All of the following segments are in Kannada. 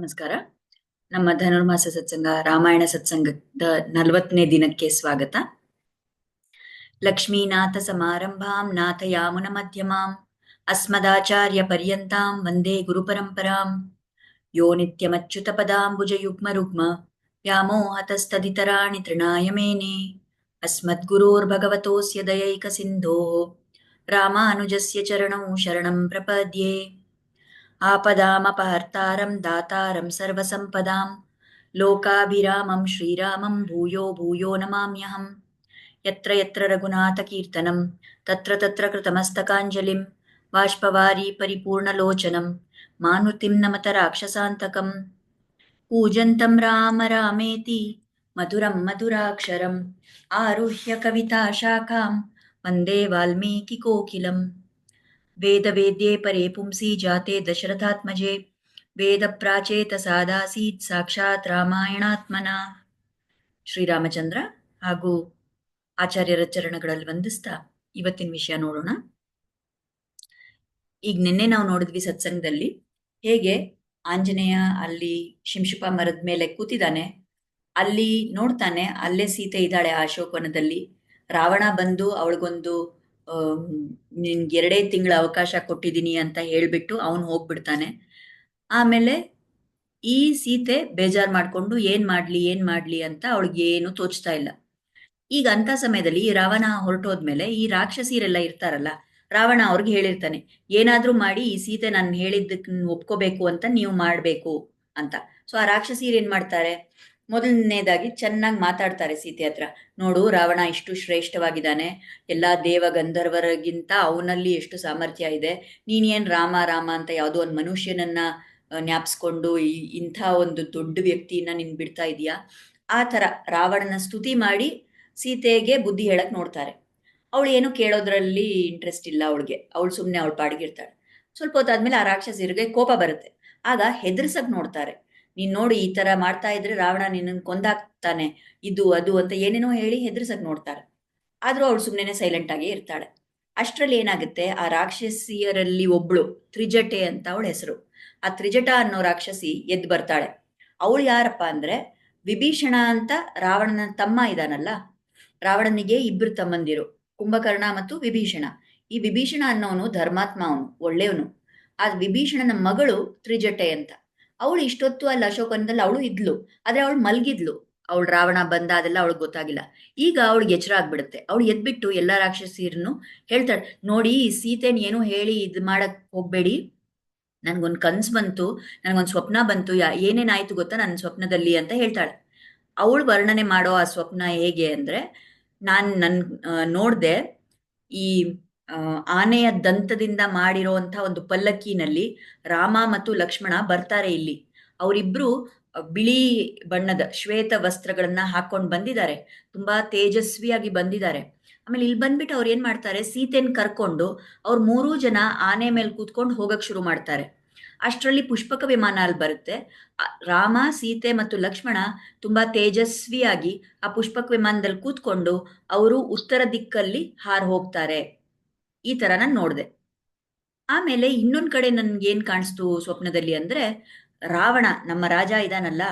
ನಮಸ್ಕಾರ ನಮ್ಮ ಧನುರ್ಮಾಸ ಸತ್ಸಂಗ ರಾಮಾಯಣ ಸತ್ಸಂಗದ ನಲವತ್ತನೇ ದಿನಕ್ಕೆ ಸ್ವಾಗತ ಲಕ್ಷ್ಮೀನಾಥ ಸಮಾರಂಭಾಂ ನಾಥಯಾಮುನ ಮಧ್ಯಮಾಂ ಅಸ್ಮದಾಚಾರ್ಯ ಪರ್ಯಂತಾಂ ವಂದೇ ಗುರುಪರಂಪರಾಂ ಯೋ ನಿತ್ಯಮಚ್ಯುತ ಪದಾಂಬುಜ ಯುಗ್ಮ ರುಗ್ಮ ವ್ಯಾಮೋಹತಸ್ತದಿತರಾಣಿ ತೃಣಾಯ ಮೇನೆ ಅಸ್ಮದ್ಗುರೋರ್ಭಗವತೋಸ್ಯ ದಯೈಕ ಸಿಂಧೋಃ ರಾಮಾನುಜಸ್ಯ ಚರಣೌ ಶರಣಂ ಪ್ರಪದ್ಯೆ ఆపదామపహర్తారం దాతారం సర్వసంపదాం. లోకాభిరామం శ్రీరామం భూయో భూయో నమామ్యహం. ఎత్ర ఎత్ర రఘునాథకీర్తనం తత్ర తత్ర కృతమస్తకాంజలిం బాష్పవారీ పరిపూర్ణలోచనం మానుతిం నమత రాక్షసాంతకం. పూజంతం రామ రామేతి మధురం మధురాక్షరం ఆరుహ్య కవితా వందే వాల్మీకి కోకిలం. ವೇದವೇದ್ಯೇ ಪರೇ ಪುಂಸಿ ಜಾತೆ ದಶರಥಾತ್ಮಜೆ ವೇದ ಪ್ರಾಚೇತ ಸಾದಾಸೀತ್ ಸಾಕ್ಷಾತ್ ರಾಮಾಯಣಾತ್ಮನ ಶ್ರೀರಾಮಚಂದ್ರ ಹಾಗೂ ಆಚಾರ್ಯರ ಚರಣಗಳಲ್ಲಿ ವಂದಿಸ್ತಾ ಇವತ್ತಿನ ವಿಷಯ ನೋಡೋಣ. ಈಗ ನಿನ್ನೆ ನಾವು ನೋಡಿದ್ವಿ ಸತ್ಸಂಗದಲ್ಲಿ ಹೇಗೆ ಆಂಜನೇಯ ಅಲ್ಲಿ ಶಿಂಶುಪ ಮರದ ಮೇಲೆ ಕೂತಿದ್ದಾನೆ. ಅಲ್ಲಿ ನೋಡ್ತಾನೆ, ಅಲ್ಲೇ ಸೀತೆ ಇದ್ದಾಳೆ ಆ ಅಶೋಕವನದಲ್ಲಿ. ರಾವಣ ಬಂದು ಅವಳಿಗೊಂದು ನಿನ್ಗೆ ಎರಡೇ ತಿಂಗಳ ಅವಕಾಶ ಕೊಟ್ಟಿದ್ದೀನಿ ಅಂತ ಹೇಳ್ಬಿಟ್ಟು ಅವನು ಹೋಗ್ಬಿಡ್ತಾನೆ. ಆಮೇಲೆ ಈ ಸೀತೆ ಬೇಜಾರ್ ಮಾಡ್ಕೊಂಡು ಏನ್ ಮಾಡ್ಲಿ ಏನ್ ಮಾಡ್ಲಿ ಅಂತ ಅವಳಿಗೆ ಏನು ತೋಚ್ತಾ ಇಲ್ಲ. ಈಗ ಅಂತ ಸಮಯದಲ್ಲಿ ರಾವಣ ಹೊರಟೋದ್ಮೇಲೆ ಈ ರಾಕ್ಷಸಿರೆಲ್ಲ ಇರ್ತಾರಲ್ಲ, ರಾವಣ ಅವ್ರಿಗೆ ಹೇಳಿರ್ತಾನೆ, ಏನಾದ್ರೂ ಮಾಡಿ ಈ ಸೀತೆ ನಾನು ಹೇಳಿದ್ದಕ್ ಒಪ್ಕೋಬೇಕು ಅಂತ ನೀವು ಮಾಡ್ಬೇಕು ಅಂತ. ಸೊ ಆ ರಾಕ್ಷಸಿರು ಏನ್ ಮಾಡ್ತಾರೆ? ಮೊದಲನೇದಾಗಿ ಚೆನ್ನಾಗಿ ಮಾತಾಡ್ತಾರೆ ಸೀತೆ ಹತ್ರ. ನೋಡು, ರಾವಣ ಇಷ್ಟು ಶ್ರೇಷ್ಠವಾಗಿದ್ದಾನೆ. ಎಲ್ಲ ದೇವ ಗಂಧರ್ವರಿಗಿಂತ ಅವನಲ್ಲಿ ಎಷ್ಟು ಸಾಮರ್ಥ್ಯ ಇದೆ. ನೀನೇನ್ ರಾಮ ರಾಮ ಅಂತ ಯಾವುದೋ ಒಂದು ಮನುಷ್ಯನನ್ನ ಜ್ಞಾಪಿಸ್ಕೊಂಡು ಇಂಥ ಒಂದು ದೊಡ್ಡ ವ್ಯಕ್ತಿಯನ್ನ ನಿನ್ ಬಿಡ್ತಾ ಇದೀಯಾ ಆ ಥರ ರಾವಣನ ಸ್ತುತಿ ಮಾಡಿ ಸೀತೆಗೆ ಬುದ್ಧಿ ಹೇಳಕ್ ನೋಡ್ತಾರೆ. ಅವಳು ಏನು ಕೇಳೋದ್ರಲ್ಲಿ ಇಂಟ್ರೆಸ್ಟ್ ಇಲ್ಲ ಅವಳಿಗೆ. ಅವಳು ಸುಮ್ಮನೆ ಅವಳು ಪಾಡಿಗಿರ್ತಾಳೆ. ಸ್ವಲ್ಪ ಹೊತ್ತಾದ್ಮೇಲೆ ಆ ರಾಕ್ಷಸರಿಗೆ ಕೋಪ ಬರುತ್ತೆ. ಆಗ ಹೆದರ್ಸಕ್ ನೋಡ್ತಾರೆ. ನೀನ್ ನೋಡಿ ಈ ತರ ಮಾಡ್ತಾ ಇದ್ರೆ ರಾವಣ ನಿನ್ನ ಕೊಂದಾಕ್ತಾನೆ. ಇದು, ಅದು ಅಂತ ಏನೇನೋ ಹೇಳಿ ಹೆದರ್ಸಕ್ ನೋಡ್ತಾರೆ. ಆದ್ರೂ ಅವಳು ಸುಮ್ಮನೆ ಸೈಲೆಂಟ್ ಆಗಿ ಇರ್ತಾಳೆ. ಅಷ್ಟ್ರಲ್ಲಿ ಏನಾಗುತ್ತೆ? ಆ ರಾಕ್ಷಸಿಯರಲ್ಲಿ ಒಬ್ಳು, ತ್ರಿಜಟೆ ಅಂತ ಅವಳ ಹೆಸರು. ಆ ತ್ರಿಜಟ ಅನ್ನೋ ರಾಕ್ಷಸಿ ಎದ್ದು ಬರ್ತಾಳೆ. ಅವಳು ಯಾರಪ್ಪ ಅಂದ್ರೆ, ವಿಭೀಷಣ ಅಂತ ರಾವಣನ ತಮ್ಮ ಇದಾನಲ್ಲ? ರಾವಣನಿಗೆ ಇಬ್ರು ತಮ್ಮಂದಿರು, ಕುಂಭಕರ್ಣ ಮತ್ತು ವಿಭೀಷಣ. ಈ ವಿಭೀಷಣ ಅನ್ನೋನು ಧರ್ಮಾತ್ಮ ಅವನು, ಒಳ್ಳೆಯವನು. ಆ ವಿಭೀಷಣನ ಮಗಳು ತ್ರಿಜಟೆ ಅಂತ. ಅವಳು ಇಷ್ಟೊತ್ತು ಅಲ್ಲಿ ಅಶೋಕನದಲ್ಲಿ ಅವಳು ಇದ್ಲು, ಆದ್ರೆ ಅವಳು ಮಲ್ಗಿದ್ಲು. ಅವಳು ರಾವಣ ಬಂದ, ಅದೆಲ್ಲ ಅವಳಿಗೆ ಗೊತ್ತಾಗಿಲ್ಲ. ಈಗ ಅವಳಿಗೆ ಎಚ್ಚರ ಆಗ್ಬಿಡುತ್ತೆ. ಅವಳು ಎದ್ಬಿಟ್ಟು ಎಲ್ಲ ರಾಕ್ಷಸಿಯರನ್ನು ಹೇಳ್ತಾಳೆ, ನೋಡಿ, ಈ ಸೀತೆನ್ ಏನು ಹೇಳಿ ಇದು ಮಾಡಕ್ ಹೋಗ್ಬೇಡಿ. ನನ್ಗೊಂದ್ ಕನ್ಸ್ ಬಂತು, ನನಗೊಂದು ಸ್ವಪ್ನ ಬಂತು, ಯಾ, ಏನೇನಾಯ್ತು ಗೊತ್ತಾ? ನನ್ನ ಸ್ವಪ್ನದಲ್ಲಿ ಅಂತ ಹೇಳ್ತಾಳೆ. ಅವಳು ವರ್ಣನೆ ಮಾಡೋ ಆ ಸ್ವಪ್ನ ಹೇಗೆ ಅಂದ್ರೆ, ನಾನು ನನ್ ನೋಡ್ದೆ, ಈ ಆನೆಯ ದಂತದಿಂದ ಮಾಡಿರೋಂಥ ಒಂದು ಪಲ್ಲಕ್ಕಿನಲ್ಲಿ ರಾಮ ಮತ್ತು ಲಕ್ಷ್ಮಣ ಬರ್ತಾರೆ ಇಲ್ಲಿ. ಅವರಿಬ್ರು ಬಿಳಿ ಬಣ್ಣದ ಶ್ವೇತ ವಸ್ತ್ರಗಳನ್ನ ಹಾಕೊಂಡು ಬಂದಿದ್ದಾರೆ. ತುಂಬಾ ತೇಜಸ್ವಿಯಾಗಿ ಬಂದಿದ್ದಾರೆ. ಆಮೇಲೆ ಇಲ್ಲಿ ಬಂದ್ಬಿಟ್ಟು ಅವ್ರು ಏನ್ ಮಾಡ್ತಾರೆ, ಸೀತೆನ್ ಕರ್ಕೊಂಡು ಅವ್ರ ಮೂರೂ ಜನ ಆನೆ ಮೇಲೆ ಕೂತ್ಕೊಂಡು ಹೋಗಕ್ ಶುರು ಮಾಡ್ತಾರೆ. ಅಷ್ಟರಲ್ಲಿ ಪುಷ್ಪಕ ವಿಮಾನ ಅಲ್ಲಿ ಬರುತ್ತೆ. ರಾಮ, ಸೀತೆ ಮತ್ತು ಲಕ್ಷ್ಮಣ ತುಂಬಾ ತೇಜಸ್ವಿಯಾಗಿ ಆ ಪುಷ್ಪಕ ವಿಮಾನದಲ್ಲಿ ಕೂತ್ಕೊಂಡು ಅವರು ಉತ್ತರ ದಿಕ್ಕಲ್ಲಿ ಹಾರ್ ಹೋಗ್ತಾರೆ. ಈ ತರ ನಾನು ನೋಡಿದೆ. ಆಮೇಲೆ ಇನ್ನೊಂದು ಕಡೆ ನನ್ಗೆ ಏನ್ ಕಾಣಿಸ್ತು ಸ್ವಪ್ನದಲ್ಲಿ ಅಂದ್ರೆ, ರಾವಣ ನಮ್ಮ ರಾಜ ಇದಾನಲ್ಲ,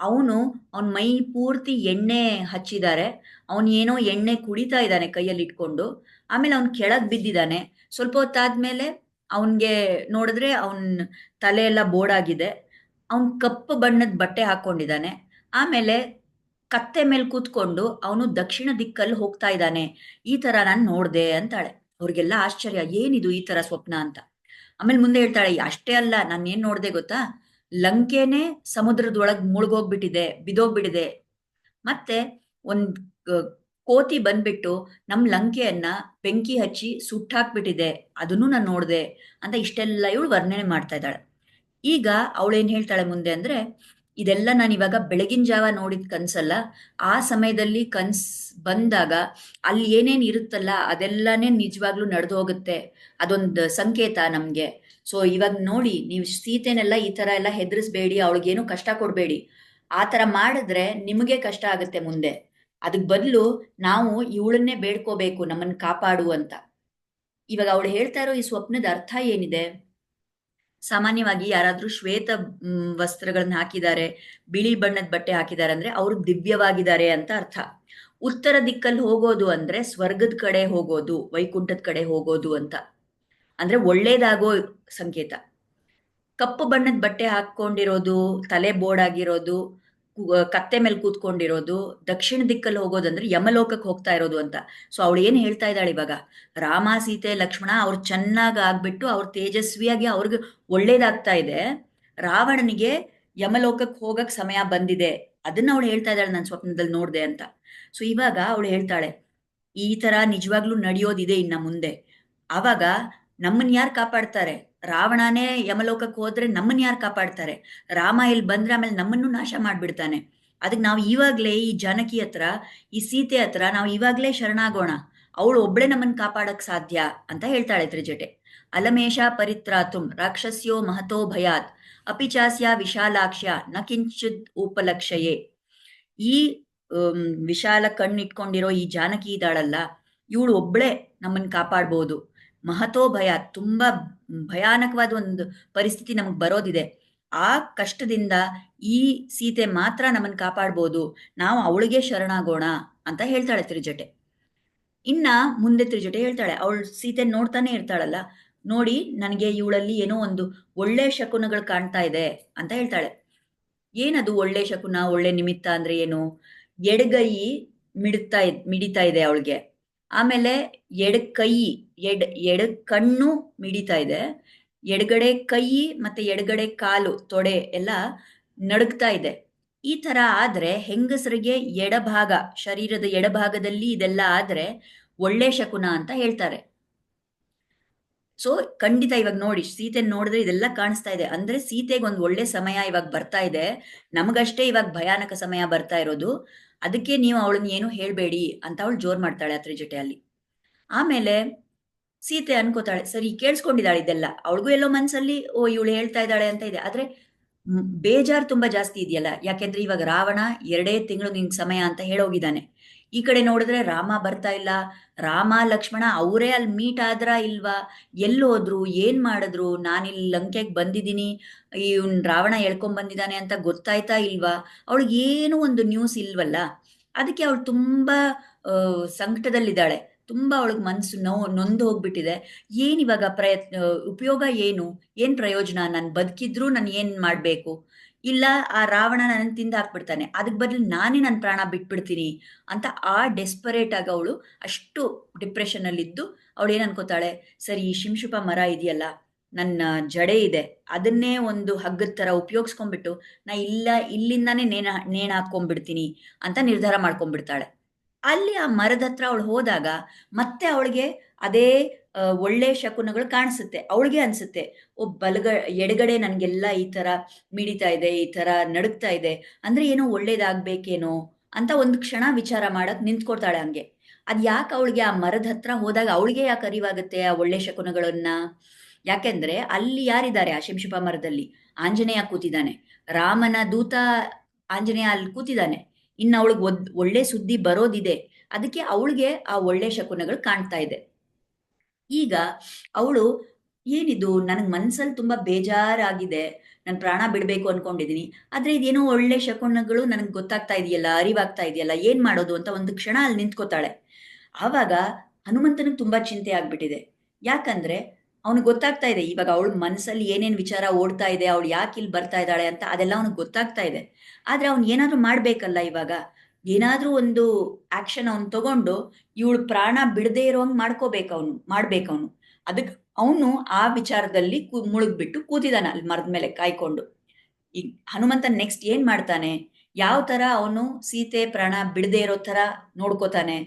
ಅವನು ಅವನ್ ಮೈ ಪೂರ್ತಿ ಎಣ್ಣೆ ಹಚ್ಚಿದ್ದಾರೆ ಅವನ್ ಏನೋ ಎಣ್ಣೆ ಕುಡಿತಾ ಇದ್ದಾನೆ ಕೈಯಲ್ಲಿ ಇಟ್ಕೊಂಡು, ಆಮೇಲೆ ಅವನು ಕೆಳಗೆ ಬಿದ್ದಿದ್ದಾನೆ ಸ್ವಲ್ಪ ಹೊತ್ತಾದ್ಮೇಲೆ ಅವನಿಗೆ ನೋಡಿದ್ರೆ ಅವನ ತಲೆ ಎಲ್ಲ ಬೋಡಾಗಿದೆ ಅವನ್ ಕಪ್ಪು ಬಣ್ಣದ ಬಟ್ಟೆ ಹಾಕೊಂಡಿದ್ದಾನೆ ಆಮೇಲೆ ಕತ್ತೆ ಮೇಲೆ ಕೂತ್ಕೊಂಡು ಅವನು ದಕ್ಷಿಣ ದಿಕ್ಕಲ್ಲಿ ಹೋಗ್ತಾ ಇದ್ದಾನೆ ಈ ತರ ನಾನು ನೋಡಿದೆ ಅಂತಾಳೆ. ಅವ್ರಿಗೆಲ್ಲ ಆಶ್ಚರ್ಯ, ಏನಿದು ಈ ತರ ಸ್ವಪ್ನ ಅಂತ. ಆಮೇಲೆ ಮುಂದೆ ಹೇಳ್ತಾಳೆ, ಅಷ್ಟೇ ಅಲ್ಲ ನಾನು ಏನ್ ನೋಡ್ದೆ ಗೊತ್ತಾ? ಲಂಕೆನೆ ಸಮುದ್ರದೊಳಗ್ ಮುಳುಗೋಗ್ಬಿಟ್ಟಿದೆ, ಬಿದೋಗ್ಬಿಟ್ಟಿದೆ. ಮತ್ತೆ ಒಂದ್ ಕೋತಿ ಬಂದ್ಬಿಟ್ಟು ನಮ್ ಲಂಕೆಯನ್ನ ಬೆಂಕಿ ಹಚ್ಚಿ ಸುಟ್ಟಾಕ್ಬಿಟ್ಟಿದೆ, ಅದನ್ನು ನಾನು ನೋಡ್ದೆ ಅಂತ ಇಷ್ಟೆಲ್ಲ ಇವಳು ವರ್ಣನೆ ಮಾಡ್ತಾ ಇದ್ದಾಳೆ. ಈಗ ಅವಳೇನ್ ಹೇಳ್ತಾಳೆ ಮುಂದೆ ಅಂದ್ರೆ ಇದೆಲ್ಲ ನಾನು ಇವಾಗ ಬೆಳಗಿನ ಜಾವ ನೋಡಿದ ಕನ್ಸಲ್ಲ. ಆ ಸಮಯದಲ್ಲಿ ಕನ್ಸ್ ಬಂದಾಗ ಅಲ್ಲಿ ಏನೇನು ಇರುತ್ತಲ್ಲ ಅದೆಲ್ಲನೇ ನಿಜವಾಗ್ಲೂ ನಡೆದು ಹೋಗುತ್ತೆ. ಅದೊಂದು ಸಂಕೇತ ನಮಗೆ. ಸೊ ಇವಾಗ ನೋಡಿ, ನೀವು ಸೀತೆನೆಲ್ಲ ಈ ತರ ಎಲ್ಲ ಹೆದರಿಸ್ಬೇಡಿ ಅವಳಿಗೇನು ಕಷ್ಟ ಕೊಡಬೇಡಿ. ಆ ತರ ಮಾಡಿದ್ರೆ ನಿಮಗೆ ಕಷ್ಟ ಆಗುತ್ತೆ ಮುಂದೆ. ಅದಕ್ಕೆ ಬದಲು ನಾವು ಇವಳನ್ನೇ ಬೇಡ್ಕೋಬೇಕು ನಮ್ಮನ್ನ ಕಾಪಾಡು ಅಂತ. ಇವಾಗ ಅವಳು ಹೇಳ್ತಾ ಇರೋ ಈ ಸ್ವಪ್ನದ ಅರ್ಥ ಏನಿದೆ? ಸಾಮಾನ್ಯವಾಗಿ ಯಾರಾದರೂ ಶ್ವೇತ ವಸ್ತ್ರಗಳನ್ನು ಹಾಕಿದ್ದಾರೆ, ಬಿಳಿ ಬಣ್ಣದ ಬಟ್ಟೆ ಹಾಕಿದ್ದಾರೆ ಅಂದ್ರೆ ಅವರು ದಿವ್ಯವಾಗಿದ್ದಾರೆ ಅಂತ ಅರ್ಥ. ಉತ್ತರ ದಿಕ್ಕಲ್ಲಿ ಹೋಗೋದು ಅಂದ್ರೆ ಸ್ವರ್ಗದ ಕಡೆ ಹೋಗೋದು, ವೈಕುಂಠದ ಕಡೆ ಹೋಗೋದು ಅಂತ. ಅಂದ್ರೆ ಒಳ್ಳೇದಾಗೋ ಸಂಕೇತ. ಕಪ್ಪು ಬಣ್ಣದ ಬಟ್ಟೆ ಹಾಕೊಂಡಿರೋದು ತಲೆ ಬೋರ್ಡ್ ಕು- ಕತ್ತೆ ಮೇಲೆ ಕೂತ್ಕೊಂಡಿರೋದು, ದಕ್ಷಿಣ ದಿಕ್ಕಲ್ಲಿ ಹೋಗೋದಂದ್ರೆ ಯಮಲೋಕಕ್ಕೆ ಹೋಗ್ತಾ ಇರೋದು ಅಂತ. ಸೊ ಅವಳು ಏನು ಹೇಳ್ತಾ ಇದ್ದಾಳೆ ಇವಾಗ? ರಾಮ, ಸೀತೆ, ಲಕ್ಷ್ಮಣ ಅವ್ರು ಚೆನ್ನಾಗಿ ಆಗ್ಬಿಟ್ಟು ಅವ್ರು ತೇಜಸ್ವಿಯಾಗಿ ಅವ್ರಿಗೆ ಒಳ್ಳೇದಾಗ್ತಾ ಇದೆ. ರಾವಣನಿಗೆ ಯಮಲೋಕಕ್ಕೆ ಹೋಗಕ್ ಸಮಯ ಬಂದಿದೆ. ಅದನ್ನ ಅವಳು ಹೇಳ್ತಾ ಇದ್ದಾಳೆ ನಾನು ಸ್ವಪ್ನದಲ್ಲಿ ನೋಡ್ದೆ ಅಂತ. ಸೊ ಇವಾಗ ಅವಳು ಹೇಳ್ತಾಳೆ, ಈ ತರ ನಿಜವಾಗ್ಲೂ ನಡೆಯೋದಿದೆ ಇನ್ನ ಮುಂದೆ. ಆವಾಗ ನಮ್ಮನ್ನ ಯಾರು ಕಾಪಾಡ್ತಾರೆ? ರಾವಣನೇ ಯಮಲೋಕಕ್ಕೆ ಹೋದ್ರೆ ನಮ್ಮನ್ನ ಯಾರು ಕಾಪಾಡ್ತಾರೆ? ರಾಮ ಇಲ್ಲಿ ಬಂದ್ರೆ ಆಮೇಲೆ ನಮ್ಮನ್ನು ನಾಶ ಮಾಡ್ಬಿಡ್ತಾನೆ. ಅದಕ್ಕೆ ನಾವು ಇವಾಗ್ಲೇ ಈ ಜಾನಕಿ ಹತ್ರ, ಈ ಸೀತೆ ಹತ್ರ ನಾವು ಇವಾಗ್ಲೇ ಶರಣಾಗೋಣ. ಅವಳು ಒಬ್ಳೆ ನಮ್ಮನ್ನ ಕಾಪಾಡಕ್ ಸಾಧ್ಯ ಅಂತ ಹೇಳ್ತಾಳೆ ತ್ರಿಜಟೆ. ಅಲಮೇಶ ಪರಿತ್ರಾತುಂ ರಾಕ್ಷಸ್ಯೋ ಮಹತೋ ಭಯಾತ್. ಅಪಿಚಾಸ್ಯ ವಿಶಾಲಾಕ್ಷ್ಯ ನ ಕಿಂಚಿದ್ ಉಪಲಕ್ಷಯೇ. ಈ ವಿಶಾಲ ಕಣ್ಣಿಟ್ಕೊಂಡಿರೋ ಈ ಜಾನಕಿ ಇದ್ದಾಳಲ್ಲ, ಇವಳು ಒಬ್ಳೆ ನಮ್ಮನ್ನ ಕಾಪಾಡ್ಬೋದು. ಮಹತೋ ಭಯ ತುಂಬಾ ಭಯಾನಕವಾದ ಒಂದು ಪರಿಸ್ಥಿತಿ ನಮಗೆ ಬರೋದಿದೆ. ಆ ಕಷ್ಟದಿಂದ ಈ ಸೀತೆ ಮಾತ್ರ ನಮ್ಮನ್ನು ಕಾಪಾಡ್ಬೋದು. ನಾವು ಅವಳಿಗೆ ಶರಣಾಗೋಣ ಅಂತ ಹೇಳ್ತಾಳೆ ತ್ರಿಜಟೆ. ಇನ್ನ ಮುಂದೆ ತ್ರಿಜಟೆ ಹೇಳ್ತಾಳೆ. ಅವಳು ಸೀತೆ ನೋಡ್ತಾನೆ ಇರ್ತಾಳಲ್ಲ. ನೋಡಿ, ನನಗೆ ಇವಳಲ್ಲಿ ಏನೋ ಒಂದು ಒಳ್ಳೆ ಶಕುನಗಳು ಕಾಣ್ತಾ ಇದೆ ಅಂತ ಹೇಳ್ತಾಳೆ. ಏನದು ಒಳ್ಳೆ ಶಕುನ, ಒಳ್ಳೆ ನಿಮಿತ್ತ ಅಂದ್ರೆ ಏನು? ಎಡಗೈ ಮಿಡ್ತಾ ಮಿಡಿತಾ ಇದೆ ಅವಳಿಗೆ. ಆಮೇಲೆ ಎಡ ಕೈ, ಎಡ್, ಎಡ ಕಣ್ಣು ಮಿಡಿತಾ ಇದೆ. ಎಡಗಡೆ ಕೈ ಮತ್ತೆ ಎಡಗಡೆ ಕಾಲು, ತೊಡೆ ಎಲ್ಲ ನಡುಗ್ತಾ ಇದೆ. ಈ ತರ ಆದ್ರೆ ಹೆಂಗಸರಿಗೆ ಎಡಭಾಗ, ಶರೀರದ ಎಡಭಾಗದಲ್ಲಿ ಇದೆಲ್ಲ ಆದ್ರೆ ಒಳ್ಳೆ ಶಕುನ ಅಂತ ಹೇಳ್ತಾರೆ. ಸೊ ಖಂಡಿತ ಇವಾಗ ನೋಡಿ ಸೀತೆ ನೋಡಿದ್ರೆ ಇದೆಲ್ಲ ಕಾಣಿಸ್ತಾ ಇದೆ. ಅಂದ್ರೆ ಸೀತೆಗೆ ಒಂದು ಒಳ್ಳೆ ಸಮಯ ಇವಾಗ ಬರ್ತಾ ಇದೆ. ನಮಗಷ್ಟೇ ಇವಾಗ ಭಯಾನಕ ಸಮಯ ಬರ್ತಾ ಇರೋದು. ಅದಕ್ಕೆ ನೀವು ಅವಳನ್ನ ಏನು ಹೇಳ್ಬೇಡಿ ಅಂತ ಅವಳು ಜೋರ್ ಮಾಡ್ತಾಳೆ ಅತ್ರಿ ಜೊತೆ ಅಲ್ಲಿ ಆಮೇಲೆ ಸೀತೆ ಅನ್ಕೋತಾಳೆ, ಸರಿ ಕೇಳಿಸ್ಕೊಂಡಿದ್ದಾಳೆ ಇದೆಲ್ಲ, ಅವಳಿಗೂ ಎಲ್ಲೋ ಮನ್ಸಲ್ಲಿ, ಓ, ಇವಳು ಹೇಳ್ತಾ ಇದ್ದಾಳೆ ಅಂತ ಇದೆ. ಆದ್ರೆ ಬೇಜಾರು ತುಂಬಾ ಜಾಸ್ತಿ ಇದೆಯಲ್ಲ, ಯಾಕೆಂದ್ರೆ ಇವಾಗ ರಾವಣ ಎರಡೇ ತಿಂಗಳು ನಿಂಗೆ ಸಮಯ ಅಂತ ಹೇಳೋಗಿದ್ದಾನೆ. ಈ ಕಡೆ ನೋಡಿದ್ರೆ ರಾಮ ಬರ್ತಾ ಇಲ್ಲ. ರಾಮ, ಲಕ್ಷ್ಮಣ ಅವರೇ ಅಲ್ಲಿ ಮೀಟ್ ಆದ್ರ ಇಲ್ವಾ? ಎಲ್ಲಿ ಹೋದ್ರು? ಏನ್ ಮಾಡಿದ್ರು? ನಾನಿಲ್ಲಿ ಲಂಕೆಗೆ ಬಂದಿದ್ದೀನಿ. ಇವನ್ ರಾವಣ ಎಳ್ಕೊಂಡ್ ಬಂದಿದ್ದಾನೆ ಅಂತ ಗೊತ್ತಾಯ್ತಾ ಇಲ್ವಾ? ಅವಳಿಗೆ ಏನು ಒಂದು ನ್ಯೂಸ್ ಇಲ್ವಲ್ಲ? ಅದಕ್ಕೆ ಅವಳು ತುಂಬಾ ಸಂಕಟದಲ್ಲಿದ್ದಾಳೆ. ತುಂಬಾ ಅವಳಿಗೆ ಮನಸ್ಸು ನೋ, ನೊಂದು ಹೋಗ್ಬಿಟ್ಟಿದೆ. ಏನಿವಾಗ ಪ್ರಯತ್ನ, ಉಪಯೋಗ ಏನು? ಏನ್ ಪ್ರಯೋಜನ? ನಾನು ಬದುಕಿದ್ರು ನಾನು ಏನ್ ಮಾಡ್ಬೇಕು? ಇಲ್ಲ, ಆ ರಾವಣ ನನ್ನ ತಿಂದ ಹಾಕ್ಬಿಡ್ತಾನೆ ಅದಕ್ಕೆ ಬದಲು ನಾನೇ ನನ್ನ ಪ್ರಾಣ ಬಿಟ್ಬಿಡ್ತೀನಿ ಅಂತ ಆ ಡೆಸ್ಪರೇಟ್ ಆಗಿ ಅವಳು ಅಷ್ಟು ಡಿಪ್ರೆಷನ್ ಅಲ್ಲಿದ್ದು, ಅವಳು ಏನು ಅನ್ಕೋತಾಳೆ? ಸರಿ, ಈ ಶಿಂಶುಪ ಮರ ಇದೆಯಲ್ಲ, ನನ್ನ ಜಡೆ ಇದೆ, ಅದನ್ನೇ ಒಂದು ಹಗ್ಗದ ತರ ಉಪಯೋಗಿಸ್ಕೊಂಡ್ಬಿಟ್ಟು ನಾ ಇಲ್ಲ, ಇಲ್ಲಿಂದಾನೇ ನೇಣ ನೇಣ ಹಾಕೊಂಡ್ಬಿಡ್ತೀನಿ ಅಂತ ನಿರ್ಧಾರ ಮಾಡ್ಕೊಂಡ್ಬಿಡ್ತಾಳೆ. ಅಲ್ಲಿ ಆ ಮರದ ಹತ್ರ ಅವಳು ಹೋದಾಗ ಮತ್ತೆ ಅವಳಿಗೆ ಅದೇ ಒಳ್ಳೆ ಶಕುನಗಳು ಕಾಣಿಸುತ್ತೆ, ಅವಳಿಗೆ ಅನ್ಸುತ್ತೆ, ಓ, ಬಲಗ, ಎಡಗಡೆ ನನ್ಗೆಲ್ಲ ಈ ತರ ಮಿಡಿತಾ ಇದೆ, ಈ ತರ ನಡುಗ್ತಾ ಇದೆ, ಅಂದ್ರೆ ಏನೋ ಒಳ್ಳೇದಾಗ್ಬೇಕೇನೋ ಅಂತ ಒಂದು ಕ್ಷಣ ವಿಚಾರ ಮಾಡಕ್ ನಿಂತ್ಕೊಳ್ತಾಳೆ ಹಂಗೆ. ಅದ್ ಯಾಕೆ ಅವಳಿಗೆ ಆ ಮರದ ಹತ್ರ ಹೋದಾಗ ಅವಳಿಗೆ ಯಾಕೆ ಅರಿವಾಗುತ್ತೆ ಆ ಒಳ್ಳೆ ಶಕುನಗಳನ್ನ? ಯಾಕೆಂದ್ರೆ ಅಲ್ಲಿ ಯಾರಿದ್ದಾರೆ ಆ ಶಿಂಶುಪ ಮರದಲ್ಲಿ? ಆಂಜನೇಯ ಕೂತಿದ್ದಾನೆ, ರಾಮನ ದೂತ ಆಂಜನೇಯ ಅಲ್ಲಿ ಕೂತಿದ್ದಾನೆ, ಇನ್ನು ಅವಳಿಗೆ ಒಳ್ಳೆ ಸುದ್ದಿ ಬರೋದಿದೆ, ಅದಕ್ಕೆ ಅವಳಿಗೆ ಆ ಒಳ್ಳೆ ಶಕುನಗಳು ಕಾಣ್ತಾ ಇದೆ. ಈಗ ಅವಳು, ಏನಿದು? ನನಗೆ ಮನ್ಸಲ್ಲಿ ತುಂಬಾ ಬೇಜಾರಾಗಿದೆ. ನಾನು ಪ್ರಾಣ ಬಿಡ್ಬೇಕು ಅನ್ಕೊಂಡಿದೀನಿ. ಆದ್ರೆ ಇದೇನೋ ಒಳ್ಳೆ ಶಕುನಗಳು ನನಗೆ ಗೊತ್ತಾಗ್ತಾ ಇದೆಯಲ್ಲ, ಅರಿವಾಗ್ತಾ ಇದೆಯಲ್ಲ, ಏನ್ ಮಾಡೋದು ಅಂತ ಒಂದು ಕ್ಷಣ ಅಲ್ಲಿ ನಿಂತ್ಕೋತಾಳೆ. ಆವಾಗ ಹನುಮಂತನಿಗೆ ತುಂಬಾ ಚಿಂತೆ ಆಗ್ಬಿಟ್ಟಿದೆ. ಯಾಕಂದ್ರೆ ಅವನಿಗೆ ಗೊತ್ತಾಗ್ತಾ ಇದೆ, ಇವಾಗ ಅವಳ ಮನಸ್ಸಲ್ಲಿ ಏನೇನು ವಿಚಾರ ಓಡ್ತಾ ಇದೆ, ಅವಳು ಯಾಕೆ ಇಲ್ಲಿ ಬರ್ತಾ ಇದ್ದಾಳೆ ಅಂತ ಅದೆಲ್ಲ ಅವ್ನಿಗೆ ಗೊತ್ತಾಗ್ತಾ ಇದೆ. ಆದ್ರೆ ಅವ್ನು ಏನಾದರೂ ಮಾಡ್ಬೇಕಲ್ಲ ಇವಾಗ? ಏನಾದ್ರೂ ಒಂದು ಆಕ್ಷನ್ ಅವ್ನು ತಗೊಂಡು ಇವಳು ಪ್ರಾಣ ಬಿಡದೇ ಇರೋಂಗ್ ಮಾಡ್ಕೋಬೇಕು ಅವನು ಮಾಡ್ಬೇಕು ಅವನು ಅದಕ್ಕೆ ಅವನು ಆ ವಿಚಾರದಲ್ಲಿ ಮುಳುಗ್ಬಿಟ್ಟು ಕೂತಿದಾನ ಅಲ್ಲಿ ಮರದ ಮೇಲೆ ಕಾಯ್ಕೊಂಡು. ಈ ಹನುಮಂತ ನೆಕ್ಸ್ಟ್ ಏನ್ ಮಾಡ್ತಾನೆ? ಯಾವ ತರ ಅವನು ಸೀತೆ ಪ್ರಾಣ ಬಿಡದೇ ಇರೋ ತರ ನೋಡ್ಕೋತಾನೆ?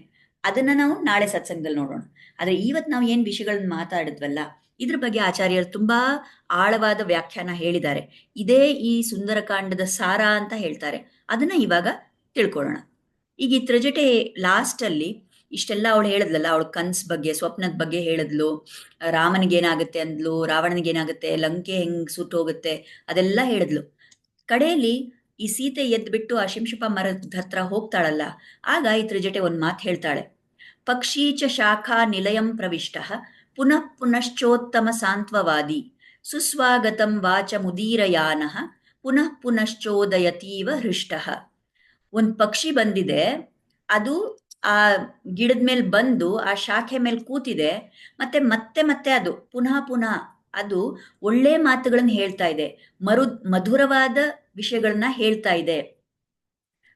ಅದನ್ನ ನಾವು ನಾಳೆ ಸತ್ಸಂಗದಲ್ಲಿ ನೋಡೋಣ. ಆದ್ರೆ ಇವತ್ ನಾವು ಏನ್ ವಿಷಯಗಳನ್ನ ಮಾತಾಡಿದ್ವಲ್ಲ, ಇದ್ರ ಬಗ್ಗೆ ಆಚಾರ್ಯರು ತುಂಬಾ ಆಳವಾದ ವ್ಯಾಖ್ಯಾನ ಹೇಳಿದ್ದಾರೆ. ಇದೇ ಈ ಸುಂದರಕಾಂಡದ ಸಾರ ಅಂತ ಹೇಳ್ತಾರೆ. ಅದನ್ನ ಇವಾಗ ತಿಳ್ಕೊಳ್ಳೋಣ. ಈಗ ಈ ತ್ರಜಟೆ ಲಾಸ್ಟ್ ಅಲ್ಲಿ ಇಷ್ಟೆಲ್ಲ ಅವಳು ಹೇಳಿದ್ಲಲ್ಲ, ಅವಳ ಕನ್ಸ್ ಬಗ್ಗೆ, ಸ್ವಪ್ನದ ಬಗ್ಗೆ ಹೇಳಿದ್ಲು. ರಾಮನಿಗೆ ಏನಾಗುತ್ತೆ ಅಂದ್ಲು, ರಾವಣನಿಗೆ ಏನಾಗುತ್ತೆ, ಲಂಕೆ ಹೆಂಗ್ ಸುಟ್ಟು ಹೋಗುತ್ತೆ, ಅದೆಲ್ಲ ಹೇಳಿದ್ಲು. ಕಡೆಯಲ್ಲಿ ಈ ಸೀತೆ ಎದ್ಬಿಟ್ಟು ಆ ಶಿಂಶುಪ ಮರದ ಹತ್ರ ಹೋಗ್ತಾಳಲ್ಲ, ಆಗ ಈ ತ್ರಿಜಟೆ ಒಂದು ಮಾತು ಹೇಳ್ತಾಳೆ. ಪಕ್ಷೀಚ ಶಾಖಾ ನಿಲಯಂ ಪ್ರವಿಷ್ಟ, ಪುನಃ ಪುನಶ್ಚೋತ್ತಮ ಸಾಂತ್ವವಾದಿ, ಸುಸ್ವಾಗತಂ ವಾಚ ಮುದೀರಯಾನ, ಪುನಃ ಪುನಶ್ಚೋದಯತೀವ ಹೃಷ್ಟಃ. ಒಂದು ಪಕ್ಷಿ ಬಂದಿದೆ, ಅದು ಆ ಗಿಡದ ಮೇಲೆ ಬಂದು ಆ ಶಾಖೆ ಮೇಲೆ ಕೂತಿದೆ, ಮತ್ತೆ ಮತ್ತೆ ಮತ್ತೆ ಅದು, ಪುನಃ ಪುನಃ ಅದು ಒಳ್ಳೆ ಮಾತುಗಳನ್ನ ಹೇಳ್ತಾ ಇದೆ, ಮರು ಮಧುರವಾದ ವಿಷಯಗಳನ್ನ ಹೇಳ್ತಾ ಇದೆ,